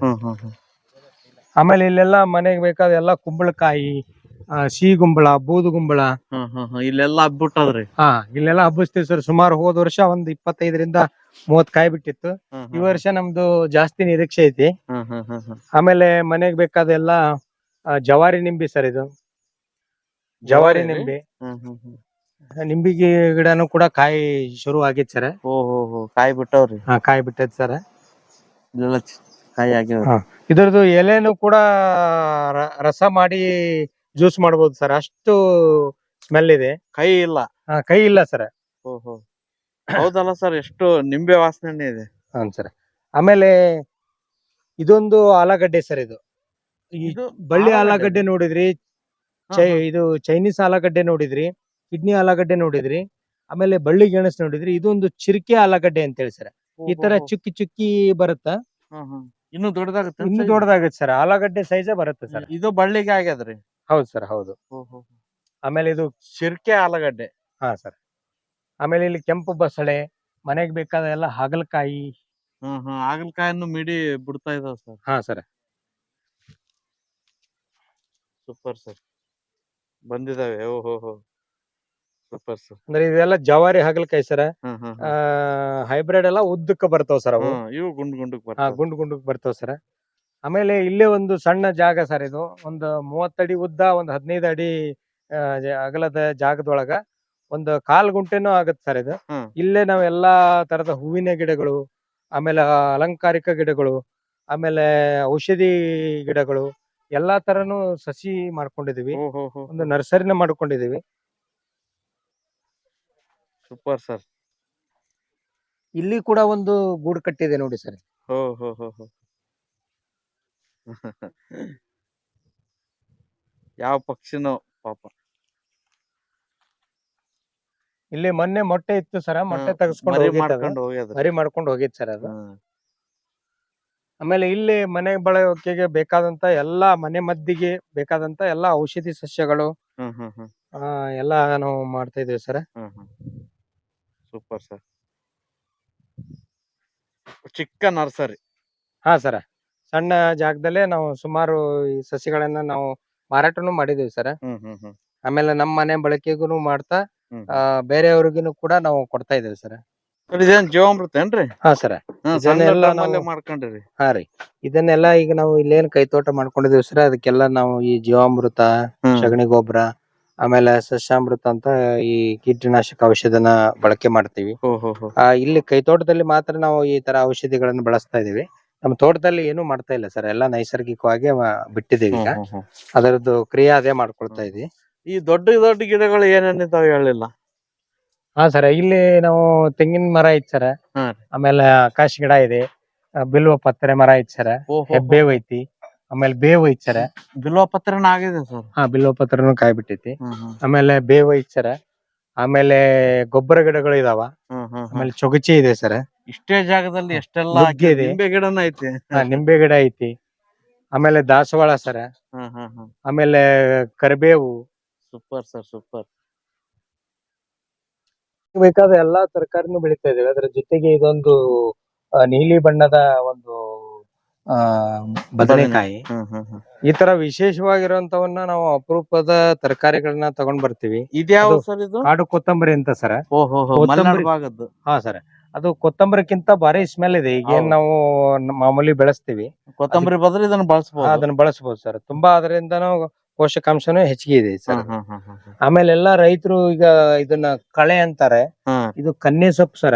ಆಮೇಲೆ ಇಲ್ಲೆಲ್ಲ ಮನೆಗೆ ಬೇಕಾದ ಎಲ್ಲಾ ಕುಂಬಳಕಾಯಿ ಆ, ಸಿಹಿ ಗುಂಬಳ ಇಲ್ಲೆಲ್ಲ ಹಬ್ಬಿಟ್ಟದ್ರಿ. ಹಾ ಇಲ್ಲೆಲ್ಲ ಹಬ್ಬಿಸ್ತೀವಿ ಸರ್. ಸುಮಾರು ಹೋದ ವರ್ಷ ಒಂದ್ ಇಪ್ಪತ್ತೈದರಿಂದ ಮೂವತ್ ಕಾಯಿ ಬಿಟ್ಟಿತ್ತು. ಈ ವರ್ಷ ನಮ್ದು ಜಾಸ್ತಿ ನಿರೀಕ್ಷೆ ಐತಿ. ಆಮೇಲೆ ಮನೆಗ್ ಬೇಕಾದ ಎಲ್ಲಾ ಜವಾರಿ ನಿಂಬಿ ಸರ್ ಇದು. ಜವಾರಿ ನಿಂಬೆ. ನಿಂಬಿ ಗಿಡನು ಕೂಡ ಕಾಯಿ ಶುರು ಆಗೈತೆ ಸರ್. ಕಾಯಿ ಬಿಟ್ಟವ್ರಿ. ಹಾ ಕಾಯಿ ಬಿಟ್ಟೈತೆ ಸರ್. ಕಾಯಿ ಆಗಿವೆ. ಹಾ. ಇದರದ್ದು ಎಲೆನು ಕೂಡ ರಸ ಮಾಡಿ ಜ್ಯೂಸ್ ಮಾಡಬಹುದು ಸರ್. ಅಷ್ಟು ಸ್ಮೆಲ್ ಇದೆ. ಕೈ ಇಲ್ಲ. ಆ, ಕೈ ಇಲ್ಲ ಸರ್. ಓಹೋ. ಹೌದಲ್ಲ ಸರ್ ಎಷ್ಟು ನಿಂಬೆ ವಾಸನೆ ಇದೆ. ಹೌದು ಸರ್. ಆಮೇಲೆ ಇದೊಂದು ಆಲೂಗಡ್ಡೆ ಸರ್ ಇದು. ಈ ಇದು ಬಳ್ಳಿ ಆಲೂಗಡ್ಡೆ. ಆಲೂಗಡ್ಡೆ ನೋಡಿದ್ರಿ ಹಾ, ಚೈ ಹಾ. ಇದು ಚೈನೀಸ್ ಆಲೂಗಡ್ಡೆ ನೋಡಿದ್ರಿ ಕಿಡ್ನಿ ಆಲೂಗಡ್ಡೆ ನೋಡಿದ್ರಿ ಆಮೇಲೆ ಬಳ್ಳಿ ಗೆಣಸ್ ನೋಡಿದ್ರಿ ಇದೊಂದು ಚಿರಕೆ ಆಲೂಗಡ್ಡೆ ಅಂತ ಹೇಳಿ ಸರ್. ಈ ತರ ಓಹೋ. ಚುಕ್ಕಿ ಚುಕ್ಕಿ ಬರುತ್ತಾ? ಹ್ಮ್, ಹ್ಮ್. ಇನ್ನು ದೊಡ್ಡದಾಗುತ್ತೆ ಇನ್ನು ದೊಡ್ಡದಾಗುತ್ತೆ ಸರ್. ಆಲೂಗಡ್ಡೆ ಸೈಜೇ ಬರುತ್ತೆ ಸರ್. ಇದು ಬಳ್ಳಿಗೆ ಆಗ್ಯದ್ರಿ. ಹೌದು ಸರ್ ಹೌದು. ಆಮೇಲೆ ಇದು ಶಿರ್ಕೆ ಆಲೂಗಡ್ಡೆ. ಹಾ ಸರ್. ಆಮೇಲೆ ಇಲ್ಲಿ ಕೆಂಪು ಬಸಳೆ ಮನೆಗೆ ಬೇಕಾದ ಎಲ್ಲ ಹಾಗಲಕಾಯಿ. ಹ್ಮ್ ಹ್ಮ್ ಹಾಗಲಕಾಯನ್ನು ಮಿಡಿ ಬಿಡ್ತಾ ಇದಾವ ಸರ್. ಹಾ ಸರ್. Super sir. ಬಂದಿದಾವೆ ಓಹೋ ಹೋ ಸೂಪರ್ ಸರ್. ಅಂದ್ರೆ ಇದೆಲ್ಲ ಜವಾರಿ ಹಾಗಲಕಾಯಿ ಸರ್. ಹ್ಮ್ ಹ್ಮ್ ಹೈಬ್ರಿಡ್ ಎಲ್ಲ ಉದ್ದಕ್ಕೆ ಬರ್ತಾವ ಸರ್ ಅವು. ಹ್ಮ್ ಇವು ಗುಂಡ್ ಗುಂಡಕ್ ಹಾ ಬರ್ತಾವ. ಗುಂಡು ಗುಂಡಕ್ಕೆ ಬರ್ತಾವ ಸರ್. ಆಮೇಲೆ ಇಲ್ಲೇ ಒಂದು ಸಣ್ಣ ಜಾಗ ಸರ್ ಇದು. ಒಂದು ಮೂವತ್ತಡಿ ಉದ್ದ ಒಂದು ಹದಿನೈದು ಅಡಿ ಅಗಲದ ಜಾಗದೊಳಗ ಒಂದು ಕಾಲ್ ಗುಂಟೆನೂ ಆಗತ್ತೆ ಸರ್ ಇದು. ಇಲ್ಲೇ ನಾವ್ ಎಲ್ಲಾ ತರದ ಹೂವಿನ ಗಿಡಗಳು ಆಮೇಲೆ ಅಲಂಕಾರಿಕ ಗಿಡಗಳು ಆಮೇಲೆ ಔಷಧಿ ಗಿಡಗಳು ಎಲ್ಲಾ ತರನು ಸಸಿ ಮಾಡ್ಕೊಂಡಿದೀವಿ. ಒಂದು ನರ್ಸರಿನ ಮಾಡ್ಕೊಂಡಿದೀವಿ. Super sir. ಇಲ್ಲಿ ಕೂಡ ಒಂದು ಗೂಡು ಕಟ್ಟಿದೆ ನೋಡಿ ಸರ್. ಹೋ ಹೋ ಹೋ ಹೋ ಯಾವ ಪಕ್ಷಿನೋ ಪಾಪ. ಇಲ್ಲಿ ಮೊನ್ನೆ ಮೊಟ್ಟೆ ಇತ್ತು ಸರ ಮೊಟ್ಟೆ ತಗಸ್ಕೊಂಡು ಮರಿ ಅದು. ಮಾಡ್ಕೊಂಡು ಹೋಗ್ಯದ್ರಿ ಮರಿ ಮಾಡ್ಕೊಂಡು ಹೋಗಿತ್ತು ಸರ್ ಅದು. ಹ್ಮ್. ಆಮೇಲೆ ಇಲ್ಲಿ ಮನೆ ಬಳಕೆಗೆ ಬೇಕಾದಂತ ಎಲ್ಲಾ ಮನೆ ಮದ್ದಿಗೆ ಬೇಕಾದಂತ ಎಲ್ಲಾ ಔಷಧಿ ಸಸ್ಯಗಳು ಹ್ಮ್ ಹ್ಮ್ ಹ್ಮ್. ಆ, ಎಲ್ಲಾ ನಾವು ಮಾಡ್ತಾ ಇದೀವಿ ಸರ್. ಹ್ಮ್ ಹ್ಮ್. Super sir. ಚಿಕ್ಕ ನರ್ಸರಿ. ಹಾ ಸರ್. ಸಣ್ಣ ಜಾಗದಲ್ಲೇ ನಾವು ಸುಮಾರು ಈ ಸಸಿಗಳನ್ನ ನಾವು ಮಾರಾಟನು ಮಾಡಿದೀವಿ ಸರ್. ಹ್ಮ್ ಹ್ಮ್ ಹ್ಮ್. ಆಮೇಲೆ ನಮ್ಮ ಮನೆ ಬಳಕೆಗೂ ಮಾಡ್ತಾ ಹ್ಮ್. ಆ, ಬೇರೆಯವ್ರಿಗೂ ಕೂಡ ನಾವು ಕೊಡ್ತಾ ಇದೀವಿ ಸರ್. ಸರ್ ಇದೇನ್ ಜೀವಾಮೃತ ಏನ್ರಿ? ಹಾ ಸರ್. ಸಣ್ಣ ಇದನ್ನೆಲ್ಲ ನಾವು- ಮಾಡ್ಕೊಂಡಿರಿ. ಹಾ ರೀ. ಇದನ್ನೆಲ್ಲ ಈಗ ನಾವು ಇಲ್ಲೇನ್ ಕೈ ತೋಟ ಮಾಡ್ಕೊಂಡಿದೀವಿ ಸರ್. ಅದಕ್ಕೆಲ್ಲ ನಾವು ಈ ಜೀವಾಮೃತ ಹ್ಮ್. ಸಗಣಿ ಗೊಬ್ಬರ ಆಮೇಲೆ ಸಸ್ಯಾಮೃತ ಅಂತ ಈ ಕೀಟನಾಶಕ ಔಷಧನ ಬಳಕೆ ಮಾಡ್ತೀವಿ. ಹೋ ಹೋ ಹೋ. ಆ, ಇಲ್ಲಿ ಕೈತೋಟದಲ್ಲಿ ಮಾತ್ರ ನಾವು ಈ ತರ ಔಷಧಿಗಳನ್ನು ಬಳಸ್ತಾ ಇದೀವಿ ನಮ್ಮ ತೋಟದಲ್ಲಿ ಏನು ಮಾಡ್ತಾ ಇಲ್ಲ ಸರ್. ಎಲ್ಲ ನೈಸರ್ಗಿಕವಾಗಿ ಬಿಟ್ಟಿದ್ದೀವಿ ಈಗ. ಅದರದ್ದು ಕ್ರಿಯೆ ಅದೇ ಮಾಡ್ಕೊಳ್ತಾ ಇದೀವಿ. ಈ ದೊಡ್ಡ ದೊಡ್ಡ ಗಿಡಗಳು ಏನೇನಿದಾವ ಹೇಳಿಲ್ಲ? ಹಾ ಸರ್ ಇಲ್ಲಿ ನಾವು ತೆಂಗಿನ ಮರ ಐತ್ ಸರ್. ಆಮೇಲೆ ಆಕಾಶ ಗಿಡ ಇದೆ. ಬಿಲ್ವ ಪತ್ರೆ ಮರ ಐತ್ ಸರ್. ಹೆಬ್ಬೇವ್ ಐತಿ. ಆಮೇಲೆ ಬೇವು ಐತ್ ಸರ್. ಬಿಲ್ವ ಪತ್ರನ ಆಗಿದೆ ಸರ್. ಹಾ ಬಿಲ್ವ ಪತ್ರನು ಕಾಯಿ ಬಿಟ್ಟೈತಿ ಆಮೇಲೆ ಬೇವು ಐತ್ ಸರ್. ಆಮೇಲೆ ಗೊಬ್ಬರ ಗಿಡಗಳು ಇದಾವ. ಆಮೇಲೆ ಚೊಗಚಿ ಇದೆ ಸರ್. ಇಷ್ಟೇ ಜಾಗದಲ್ಲಿ ಎಷ್ಟೆಲ್ಲ ನುಗ್ಗೆ ಇದೆ. ನಿಂಬೆ ಗಿಡನ ಐತಿ. ನಿಂಬೆ ಗಿಡ ಐತಿ. ಆಮೇಲೆ ದಾಸವಾಳ ಸರ್. ಆಮೇಲೆ ಕರಿಬೇವು. Super sir super. ಬೇಕಾದ ಎಲ್ಲಾ ತರಕಾರಿನು ಬೆಳಿತಾ ಇದೀವಿ ಅದರ ಜೊತೆಗೆ ಇದೊಂದು ಆ, ನೀಲಿ ಬಣ್ಣದ ಒಂದು ಆ ಬದನೆಕಾಯಿ. ಈ ತರ ವಿಶೇಷವಾಗಿರುವಂತವನ್ನ ನಾವು ಅಪರೂಪದ ತರಕಾರಿಗಳನ್ನ ತಗೊಂಡ್ ಬರ್ತೀವಿ. ಇದ್ಯಾವ್ದು ಅದು- ಸರ್ ಇದು? ಕಾಡು ಕೊತ್ತಂಬರಿ ಅಂತ ಸರ್. ಓಹೋ ಕೊತ್ತಂಬರಿ- ಮಲೆನಾಡು ಭಾಗದ್ದು. ಹಾ ಸರ್. ಅದು ಕೊತ್ತಂಬರಿಕ್ಕಿಂತ ಬಾರಿ ಸ್ಮೆಲ್ ಇದೆ. ಈಗ ಏನ್ ಹೌದು. ನಾವು ನ- ಮಾಮೂಲಿ ಬೆಳೆಸ್ತೀವಿ. ಕೊತ್ತಂಬರಿ ಬದಲು ಇದನ್ನ ಬಳಸಬಹುದು ಅದನ್ನ ಬಳಸಬಹುದು ಸರ್ ತುಂಬಾ ಅದರಿಂದನೂ ಪೋಷಕಾಂಶನೂ ಹೆಚ್ಚಿಗೆ ಇದೆ ಸರ್ ಆಮೇಲೆ ಎಲ್ಲಾ ರೈತರು ಈಗ ಇದನ್ನ ಕಳೆ ಅಂತಾರೆ. ಇದು ಕನ್ನೆ ಸೊಪ್ಪು ಸರ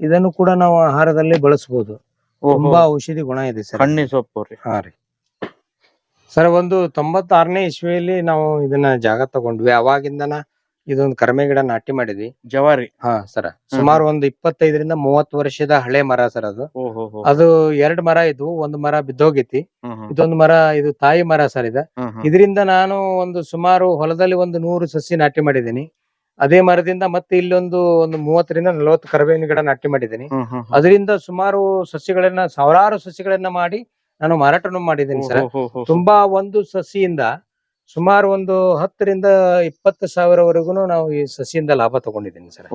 ಇದನ್ನು ಕೂಡ ನಾವು ಆಹಾರದಲ್ಲಿ ಬಳಸಬಹುದು ತುಂಬಾ ಔಷಧಿ ಗುಣ ಇದೆ ಸರ್ ಕಣ್ಣಿ ಸೊಪ್ಪು ರೀ. ಹಾ ರೀ. ಸರ್ ಒಂದು ತೊಂಬತ್ತಾರನೇ ಇಸ್ವಿಯಲ್ಲಿ ನಾವು ಇದನ್ನ ಜಾಗ ತಗೊಂಡ್ವಿ. ಅವಾಗಿಂದನ ಇದೊಂದು ಕರ್ಮೆ ಗಿಡ ನಾಟಿ ಮಾಡಿದ್ವಿ. ಜವಾರಿ. ಹಾ ಸರ. ಸುಮಾರು ಒಂದು ಇಪ್ಪತ್ತೈದರಿಂದ ಮೂವತ್ ವರ್ಷದ ಹಳೆ ಮರ ಸರ್ ಅದು. ಅದು ಎರಡ್ ಮರ ಇದು ಒಂದು ಮರ ಬಿದ್ದೋಗೈತಿ. ಇದೊಂದು ಮರ ಇದು ತಾಯಿ ಮರ ಸರ್ ಇದ. ಇದರಿಂದ ನಾನು ಒಂದು ಸುಮಾರು ಹೊಲದಲ್ಲಿ ಒಂದು ನೂರು ಸಸಿ ನಾಟಿ ಮಾಡಿದ್ದೀನಿ. ಅದೇ ಮರದಿಂದ ಮತ್ತೆ ಇಲ್ಲೊಂದು ಒಂದು ಮೂವತ್ತರಿಂದ ನಲವತ್ತು ಕರ್ಬೇವಿನ ಗಿಡ ನಾಟಿ ಮಾಡಿದ್ದೀನಿ. ಅದರಿಂದ ಸುಮಾರು ಸಸಿಗಳನ್ನ ಸಾವಿರಾರು ಸಸಿಗಳನ್ನ ಮಾಡಿ ನಾನು ಮಾರಾಟನು ಮಾಡಿದ್ದೀನಿ ಸರ್. ತುಂಬಾ ಒಂದು ಸಸಿಯಿಂದ ಸುಮಾರು ಒಂದು ಹತ್ತರಿಂದ ಇಪ್ಪತ್ತು ಸಾವಿರವರೆಗೂ ನಾವು ಈ ಸಸಿಯಿಂದ ಲಾಭ ತಗೊಂಡಿದ್ದೀನಿ ಸರ್.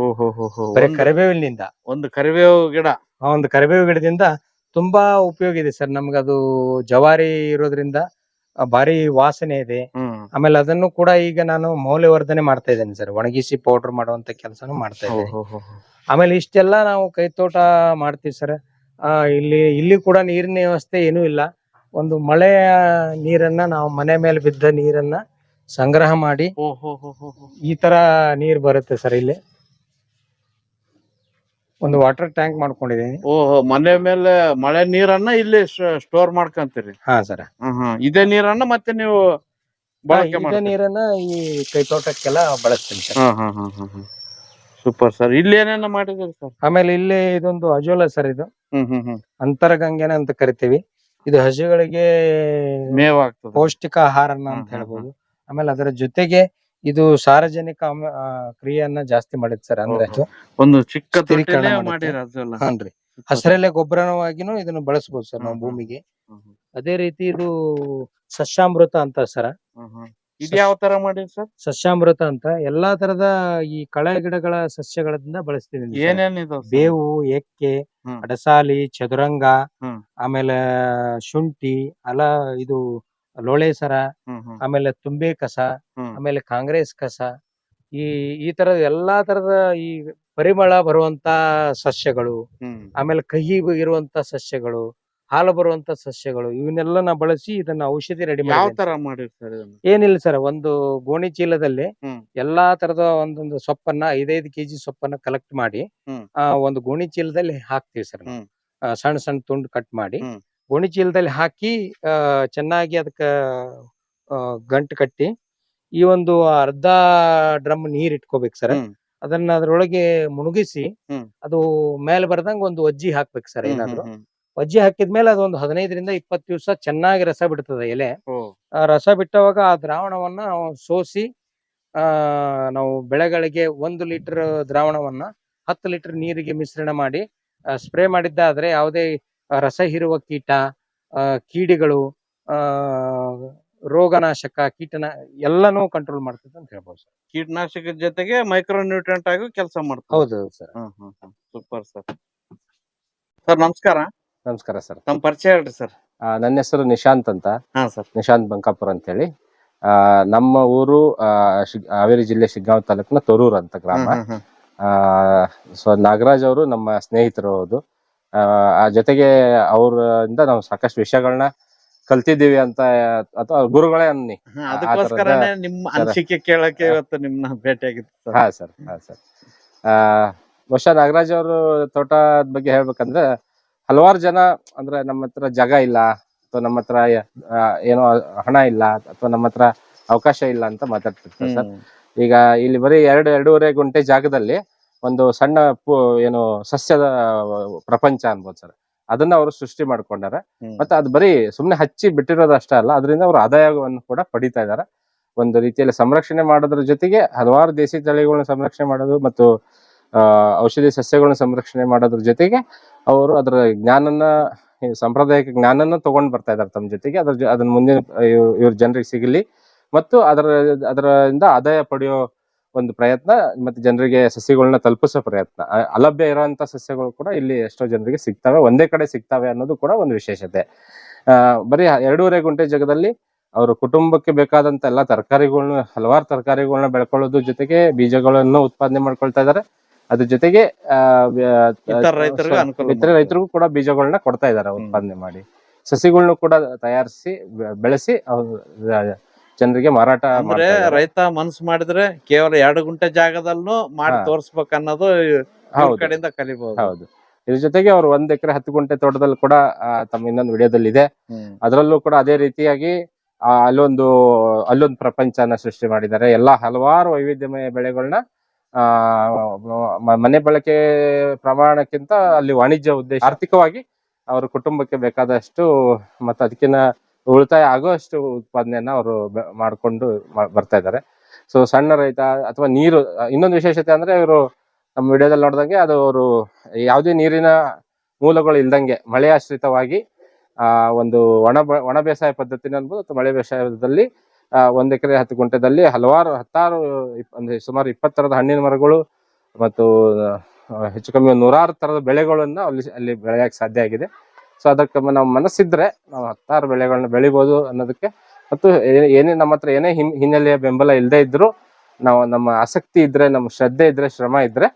ಬರೀ ಕರಿಬೇವಿನಿಂದ. ಒಂದು ಕರಿಬೇವು ಗಿಡ. ಆ ಒಂದು ಕರಿಬೇವು ಗಿಡದಿಂದ ತುಂಬಾ ಉಪಯೋಗ ಇದೆ ಸರ್. ನಮ್ಗೆ ಅದು ಜವಾರಿ ಇರೋದ್ರಿಂದ ಆ, ಭಾರಿ ವಾಸನೆ ಇದೆ. ಆಮೇಲೆ ಅದನ್ನು ಕೂಡ ಈಗ ನಾನು ಮೌಲ್ಯವರ್ಧನೆ ಮಾಡ್ತಾ ಇದ್ದೇನೆ ಸರ್. ಒಣಗಿಸಿ ಪೌಡರ್ ಮಾಡುವಂತ ಕೆಲಸನು ಮಾಡ್ತಾ ಇದ್ದೇನೆ. ಆಮೇಲೆ ಇಷ್ಟೆಲ್ಲ ನಾವು ಕೈತೋಟ ಮಾಡ್ತೀವಿ ಸರ್. ಆ ಇಲ್ಲಿ ಇಲ್ಲಿ ಕೂಡ ನೀರಿನ ವ್ಯವಸ್ಥೆ ಏನೂ ಇಲ್ಲ. ಒಂದು ಮಳೆಯ ನೀರನ್ನ ನಾವು ಮನೆ ಮೇಲೆ ಬಿದ್ದ ನೀರನ್ನ ಸಂಗ್ರಹ ಮಾಡಿ. ಈ ತರ ನೀರ್ ಬರುತ್ತೆ ಸರ್ ಇಲ್ಲಿ. ಒಂದು ವಾಟರ್ ಟ್ಯಾಂಕ್ ಮಾಡ್ಕೊಂಡಿದ್ದೀನಿ. ಓಹೋ ಮನೆ ಮೇಲೆ ಮಳೆ ನೀರನ್ನ ಇಲ್ಲಿ ಸ್ಟೋರ್ ಮಾಡ್ಕೊಂತೀರಿ. ಹಾ ಸರ್. ಇದೇ ನೀರನ್ನ ಮತ್ತೆ ನೀವು ಬಳಕೆ ಇದೇ ನೀರನ್ನ ಈ ಕೈ ತೋಟಕ್ಕೆಲ್ಲ ಬಳಸ್ತೀನಿ ಸರ್. Super sir. ಇಲ್ಲಿ ಏನೇನ ಮಾಡಿದಿರಿ ಸರ್? ಆಮೇಲೆ ಇಲ್ಲಿ ಇದೊಂದು ಅಜೋಲ ಸರ್ ಇದು. ಅಂತರಗಂಗೆನ ಅಂತ ಕರಿತೀವಿ. ಇದು ಹಸುಗಳಿಗೆ ಮೇವಾಗ್ತದೆ. ಪೌಷ್ಟಿಕ ಆಹಾರನ ಅಂತ ಹೇಳ್ಬೋದು. ಆಮೇಲೆ ಅದರ ಜೊತೆಗೆ ಇದು ಸಾರ್ವಜನಿಕ ಅಮ- ಆ, ಕ್ರಿಯೆಯನ್ನ ಜಾಸ್ತಿ ಮಾಡಿದ್ ಸರ್ ಅಂದ್ರೆ ಓಹೋ. ಒಂದು ಚಿಕ್ಕ ಸ್ಥಿರೀಕರಣ ತೊಟ್ಟಿಲೇ ಮಾಡುತ್ತೆ. ಮಾಡಿರ ಅದೆಲ್ಲ ಹಾನ್ರಿ ಹಸಿರೆಲೆ ಗೊಬ್ಬರವಾಗಿನೂ ಇದನ್ನ ಬಳಸಬಹುದು ಸರ್ ನಾವು ಹ್ಮ್. ಭೂಮಿಗೆ. ಅದೇ ರೀತಿ ಇದು ಸಸ್ಯಾಮೃತ ಅಂತ ಸರ್. ಇದು ಯಾವ ತರ ಮಾಡಿರಿ ಸರ್ ಸಸ್ಯಾಮೃತ ಅಂತ ಎಲ್ಲಾ ತರದ ಈ ಕಳೆ ಗಿಡಗಳ ಸಸ್ಯಗಳಿಂದ ಸರ್. ಏನೇನ್ ಇದಾವ್ ಬೇವು ಎಕ್ಕೆ ಹ್ಮ್. ಅಡಸಾಲಿ ಚದುರಂಗ ಹ್ಮ್. ಆಮೇಲೆ ಶುಂಠಿ ಅಲ ಇದು ಲೋಳೆಸರ ಹ್ಮ್ ಹ್ಮ್ ಆಮೇಲೆ ತುಂಬೆ ಕಸ ಹ್ಮ್. ಆಮೇಲೆ ಕಾಂಗ್ರೆಸ್ ಕಸ ಈ ಈ ತರದ ಎಲ್ಲಾ ತರದ ಈ ಪರಿಮಳ ಬರುವಂತ ಸಸ್ಯಗಳು ಹ್ಮ್ ಆಮೇಲೆ ಕಹಿ ಇರುವಂತ ಸಸ್ಯಗಳು ಹಾಲು ಬರುವಂತ ಸಸ್ಯಗಳು ಇವನ್ನೆಲ್ಲ ನಾ ಬಳಸಿ ಇದನ್ನ ಔಷಧಿ ರೆಡಿ ಯಾವ ಮಾಡಿ ತರ ಇದನ್ನ ಏನಿಲ್ಲ ಸರ್ ಒಂದು ಗೋಣಿ ಚೀಲದಲ್ಲಿ ಹ್ಮ್. ಎಲ್ಲಾ ತರದ ಒಂದೊಂದು ಸೊಪ್ಪನ್ನ ಐದೈದು ಕೆಜಿ ಸೊಪ್ಪನ್ನ ಕಲೆಕ್ಟ್ ಮಾಡಿ ಹ್ಮ್. ಆ ಒಂದು ಗೋಣಿ ಚೀಲದಲ್ಲಿ ಹಾಕ್ತಿವಿ ಸರ್ ನಾವು. ಹ್ಮ್. ಆ, ಸಣ್ಣ ಸಣ್ಣ ತುಂಡು ಕಟ್ ಮಾಡಿ ಹ್ಮ್. ಗೋಣಿ ಚೀಲದಲ್ಲಿ ಹಾಕಿ ಆ, ಚೆನ್ನಾಗಿ ಅದಕ್ಕ ಆ, ಗಂಟು ಕಟ್ಟಿ ಈ ಒಂದು ಅರ್ಧ ಡ್ರಮ್ ನೀರ್ ಇಟ್ಕೋಬೇಕು ಸರ್ ಹ್ಮ್. ಅದನ್ನ ಅದ್ರೊಳಗೆ ಮುಣುಗಿಸಿ ಹ್ಮ್. ಅದು ಮೇಲೆ ಬರ್ದಂಗ ಒಂದು ಒಜ್ಜಿ ಹಾಕ್ಬೇಕು ಸರ್ ಹ್ಮ್, ಏನಾದ್ರು ಹ್ಮ್, ಹ್ಮ್. ಒಜ್ಜಿ ಹಾಕಿದ್ಮೇಲೆ ಅದೊಂದು ಹದಿನೈದರಿಂದ ಇಪ್ಪತ್ತು ದಿವಸ ಚೆನ್ನಾಗಿ ರಸ ಬಿಡ್ತದೆ ಎಲೆ. ಆ ರಸ ಬಿಟ್ಟವಾಗ ಆ ದ್ರಾವಣವನ್ನ ಸೋಸಿ ಆ ನಾವು ಬೆಳೆಗಳಿಗೆ ಒಂದು ಲೀಟರ್ ದ್ರಾವಣವನ್ನ ಹತ್ತು ಲೀಟರ್ ನೀರಿಗೆ ಮಿಶ್ರಣ ಮಾಡಿ ಸ್ಪ್ರೇ ಮಾಡಿದ್ದಾದ್ರೆ ಯಾವುದೇ ರಸ ಹೀರುವ ಕೀಟ ಕೀಡಿಗಳು ಆ ರೋಗನಾಶಕ ಕೀಟನ ಎಲ್ಲಾನು ಕಂಟ್ರೋಲ್ ಮಾಡ್ತದೆ ಅಂತ ಹೇಳ್ಬೋದು ಸರ್. ಕೀಟನಾಶಕದ ಜೊತೆಗೆ ಮೈಕ್ರೋ ನ್ಯೂಟ್ರಿಯೆಂಟ್ ಆಗಿ ಕೆಲಸ ಮಾಡ್ತಾರೆ ಹೌದು ಸರ್. ಹ್ಮ್ ಹ್ಮ್ ಸೂಪರ್ ಸರ್. ಸರ್ ನಮಸ್ಕಾರ. ನಮಸ್ಕಾರ ಸರ್. ತಮ್ಮ ಪರಿಚಯ ಹೇಳ್ರಿ ಸರ್. ಆ, ನನ್ನ ಹೆಸರು ನಿಶಾಂತ್ ಅಂತ. ಹಾ ಸರ್. ನಿಶಾಂತ್ ಬಂಕಾಪುರ್ ಅಂತ ಹೇಳಿ ಆ, ನಮ್ಮ ಊರು ಆ, ಹಾವೇರಿ ಜಿಲ್ಲೆ ಶಿಗ್ಗಾಂವ್ ತಾಲೂಕಿನ ತೊರೂರ್ ಅಂತ ಗ್ರಾಮ. ಸೊ ನಾಗರಾಜ್ ಅವರು ನಮ್ಮ ಸ್ನೇಹಿತರು ಹೌದು ಆ, ಆ ಜೊತೆಗೆ ಅವರಿಂದ ನಾವು ಸಾಕಷ್ಟು ವಿಷಯಗಳನ್ನ ಕಲ್ತಿದ್ದೀವಿ ಅಂತ ಅಥವಾ ಗುರುಗಳೇ ಅನ್ನಿ. ಆ ಅದಕ್ಕೋಸ್ಕರನೇ ನಿಮ್ಮ. ಅನಿಸಿಕೆ ಕೇಳಕ್ಕೆ ಇವತ್ತು ನಿಮ್ನ ಸರ್. ಹಾ ಸರ್ ಹಾ ಸರ್. ಆ ಬಹುಶಃ ನಾಗರಾಜ್ ಅವರು ತೋಟದ ಬಗ್ಗೆ ಹೇಳ್ಬೇಕಂದ್ರೆ ಹಲವಾರು ಜನ ಅಂದ್ರೆ ನಮ್ಮ ಹತ್ರ ಜಾಗ ಇಲ್ಲ ಅಥವಾ ನಮ್ಮ ಹತ್ರ ಏನೋ ಹಣ ಇಲ್ಲ ಅಥವಾ ನಮ್ಮ ಹತ್ರ ಅವಕಾಶ ಇಲ್ಲ ಅಂತ ಮಾತಾಡ್ತಿರ್ತಾರೆ ಸರ್. ಈಗ ಇಲ್ಲಿ ಬರೀ ಎರಡು ಎರಡೂವರೆ ಗುಂಟೆ ಜಾಗದಲ್ಲಿ ಒಂದು ಸಣ್ಣ ಏನು ಸಸ್ಯದ ಪ್ರಪಂಚ ಅನ್ಬೋದು ಸರ್. ಅದನ್ನ ಅವರು ಸೃಷ್ಟಿ ಮಾಡ್ಕೊಂಡಾರೆ. ಮತ್ತೆ ಅದು ಬರೀ ಸುಮ್ನೆ ಹಚ್ಚಿ ಬಿಟ್ಟಿರೋದು ಅಷ್ಟೇ ಅಲ್ಲ ಅದರಿಂದ ಅವರು ಆದಾಯವನ್ನು ಕೂಡ ಪಡಿತಾ ಇದ್ದಾರೆ. ಒಂದು ರೀತಿಯಲ್ಲಿ ಸಂರಕ್ಷಣೆ ಮಾಡೋದ್ರ ಜೊತೆಗೆ ಹಲವಾರು ದೇಸಿ ತಳಿಗಳನ್ನ ಸಂರಕ್ಷಣೆ ಮಾಡೋದು ಮತ್ತು ಔಷಧಿ ಸಸ್ಯಗಳನ್ನ ಸಂರಕ್ಷಣೆ ಮಾಡೋದ್ರ ಜೊತೆಗೆ ಅವರು ಅದರ ಜ್ಞಾನನ ಸಾಂಪ್ರದಾಯಿಕ ಜ್ಞಾನನ ತಗೊಂಡ್ ಬರ್ತಾ ಇದ್ದಾರೆ ತಮ್ಮ ಜೊತೆಗೆ. ಅದ್ರ ಅದನ್ನ ಮುಂದಿನ, ಇವ್- ಇವ್ರ ಜನರಿಗೆ ಸಿಗಲಿ. ಮತ್ತು ಅದರ, ಅದರಿಂದ ಆದಾಯ ಪಡೆಯೋ ಒಂದು ಪ್ರಯತ್ನ ಮತ್ತೆ ಜನರಿಗೆ ಸಸ್ಯಗಳನ್ನ ತಲುಪಿಸೋ ಪ್ರಯತ್ನ. ಅಲಭ್ಯ ಇರುವಂತ ಸಸ್ಯಗಳು ಕೂಡ ಇಲ್ಲಿ ಎಷ್ಟೋ ಜನರಿಗೆ ಸಿಗ್ತವೆ. ಒಂದೇ ಕಡೆ ಸಿಗ್ತವೆ ಅನ್ನೋದು ಕೂಡ ಒಂದು ವಿಶೇಷತೆ. ಬರೀ ಎರಡೂವರೆ ಗುಂಟೆ ಜಾಗದಲ್ಲಿ ಅವರು ಕುಟುಂಬಕ್ಕೆ ಬೇಕಾದಂತ ಎಲ್ಲಾ ತರಕಾರಿಗಳನ್ನ ಹಲವಾರು ತರಕಾರಿಗಳನ್ನ ಬೆಳ್ಕೊಳ್ಳೋದ್ರ ಜೊತೆಗೆ ಬೀಜಗಳನ್ನು ಉತ್ಪಾದನೆ ಮಾಡ್ಕೊಳ್ತಾ ಇದ್ದಾರೆ ಅದ್ರ ಜೊತೆಗೆ ಇತರ ರೈತರಿಗೂ ಅನುಕೂಲ ಇತರ ರೈತರಿಗೂ ಕೂಡ ಬೀಜಗಳನ್ನ ಕೊಡ್ತಾ ಇದಾರೆ ಉತ್ಪಾದನೆ ಮಾಡಿ. ಸಸಿಗಳನ್ನು ಕೂಡ ತಯಾರಿಸಿ ಬೆಳೆಸಿ ಜನರಿಗೆ ಮಾರಾಟ ಅಂದ್ರೆ ರೈತ ಮನ್ಸು ಮಾಡಿದ್ರೆ ಕೇವಲ ಎರಡು ಗುಂಟೆ ಜಾಗದಲ್ಲೂ ಮಾಡಿ ತೋರಿಸ್ಬೇಕು ಅನ್ನೋದು ಕಡೆಯಿಂದ ಕಲಿಬಹುದು ಹೌದು. ಇದ್ರ ಜೊತೆಗೆ ಅವ್ರು ಒಂದ್ ಎಕರೆ ಹತ್ತು ಗುಂಟೆ ತೋಟದಲ್ಲಿ ಕೂಡ ತಮ್ಮ ಇನ್ನೊಂದು ವಿಡಿಯೋದಲ್ಲಿ ಇದೆ. ಅದರಲ್ಲೂ ಕೂಡ ಅದೇ ರೀತಿಯಾಗಿ ಅಲ್ಲೊಂದು ಅಲ್ಲೊಂದು ಪ್ರಪಂಚನ ಸೃಷ್ಟಿ ಮಾಡಿದ್ದಾರೆ. ಎಲ್ಲಾ ಹಲವಾರು ವೈವಿಧ್ಯಮಯ ಬೆಳೆಗಳನ್ನ ಆ ಮನೆ ಬಳಕೆ ಪ್ರಮಾಣಕ್ಕಿಂತ ಅಲ್ಲಿ ವಾಣಿಜ್ಯ ಉದ್ದೇಶ ಆರ್ಥಿಕವಾಗಿ ಅವ್ರ ಕುಟುಂಬಕ್ಕೆ ಬೇಕಾದಷ್ಟು ಮತ್ತೆ ಅದಕ್ಕಿಂತ ಉಳಿತಾಯ ಆಗುವಷ್ಟು ಉತ್ಪಾದನೆಯನ್ನ ಅವರು ಮಾಡಿಕೊಂಡು ಬರ್ತಾ ಇದ್ದಾರೆ ಸೊ ಸಣ್ಣ ರೈತ ಅಥವಾ ನೀರು, ಇನ್ನೊಂದು ವಿಶೇಷತೆ ಅಂದ್ರೆ ಇವರು ನಮ್ಮ ವಿಡಿಯೋದಲ್ಲಿ ನೋಡಿದಂಗೆ ಅದು ಅವರು ಯಾವುದೇ ನೀರಿನ ಮೂಲಗಳು ಇಲ್ದಂಗೆ ಮಳೆ ಆಶ್ರಿತವಾಗಿ, ಆ, ಒಂದು ಒಣ ಒಣ ಬೇಸಾಯ ಪದ್ಧತಿನ ಅನ್ಬೋದು ಅಥವಾ ಮಳೆ ಬೇಸಾಯದಲ್ಲಿ ಒಂದ್ ಎಕರೆ ಹತ್ತು ಗುಂಟೆದಲ್ಲಿ ಹಲವಾರು ಹತ್ತಾರು ಅಂದ್ರೆ ಸುಮಾರು ಇಪ್ಪತ್ತರದ ಹಣ್ಣಿನ ಮರಗಳು ಮತ್ತು ಹೆಚ್ಚು ಕಮ್ಮಿ ಒಂದು ನೂರಾರು ತರದ ಬೆಳೆಗಳನ್ನ ಅಲ್ಲಿ ಅಲ್ಲಿ ಬೆಳೆಯಕ್ಕೆ ಸಾಧ್ಯ ಆಗಿದೆ. ಸೊ ಅದಕ್ಕೆ ನಾವು ಮನಸ್ಸಿದ್ರೆ ನಾವು ಹತ್ತಾರು ಬೆಳೆಗಳನ್ನ ಬೆಳಿಬೋದು ಅನ್ನೋದಕ್ಕೆ ಮತ್ತು ಏನೇ ನಮ್ಮ ಹತ್ರ ಏನೇ ಹಿನ್ ಹಿನ್ನೆಲೆಯ ಬೆಂಬಲ ಇಲ್ಲದೆ ಇದ್ರು ನಾವು ನಮ್ಮ ಆಸಕ್ತಿ ಇದ್ರೆ ನಮ್ಮ ಶ್ರದ್ಧೆ ಇದ್ರೆ ಶ್ರಮ ಇದ್ರೆ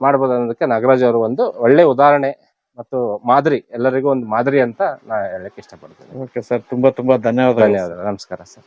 ಮಾಡ್ಬೋದು ಅನ್ನೋದಕ್ಕೆ ನಾಗರಾಜ್ ಅವರು ಒಂದು ಒಳ್ಳೆ ಉದಾಹರಣೆ ಮತ್ತು ಮಾದರಿ ಎಲ್ಲರಿಗೂ ಒಂದು ಮಾದರಿ ಅಂತ ನಾ ಹೇಳಕ್ ಇಷ್ಟಪಡ್ತೇನೆ. ಓಕೆ ಸರ್ ತುಂಬಾ ತುಂಬಾ ಧನ್ಯವಾದಗಳು. ಧನ್ಯವಾದ ನಮಸ್ಕಾರ ಸರ್.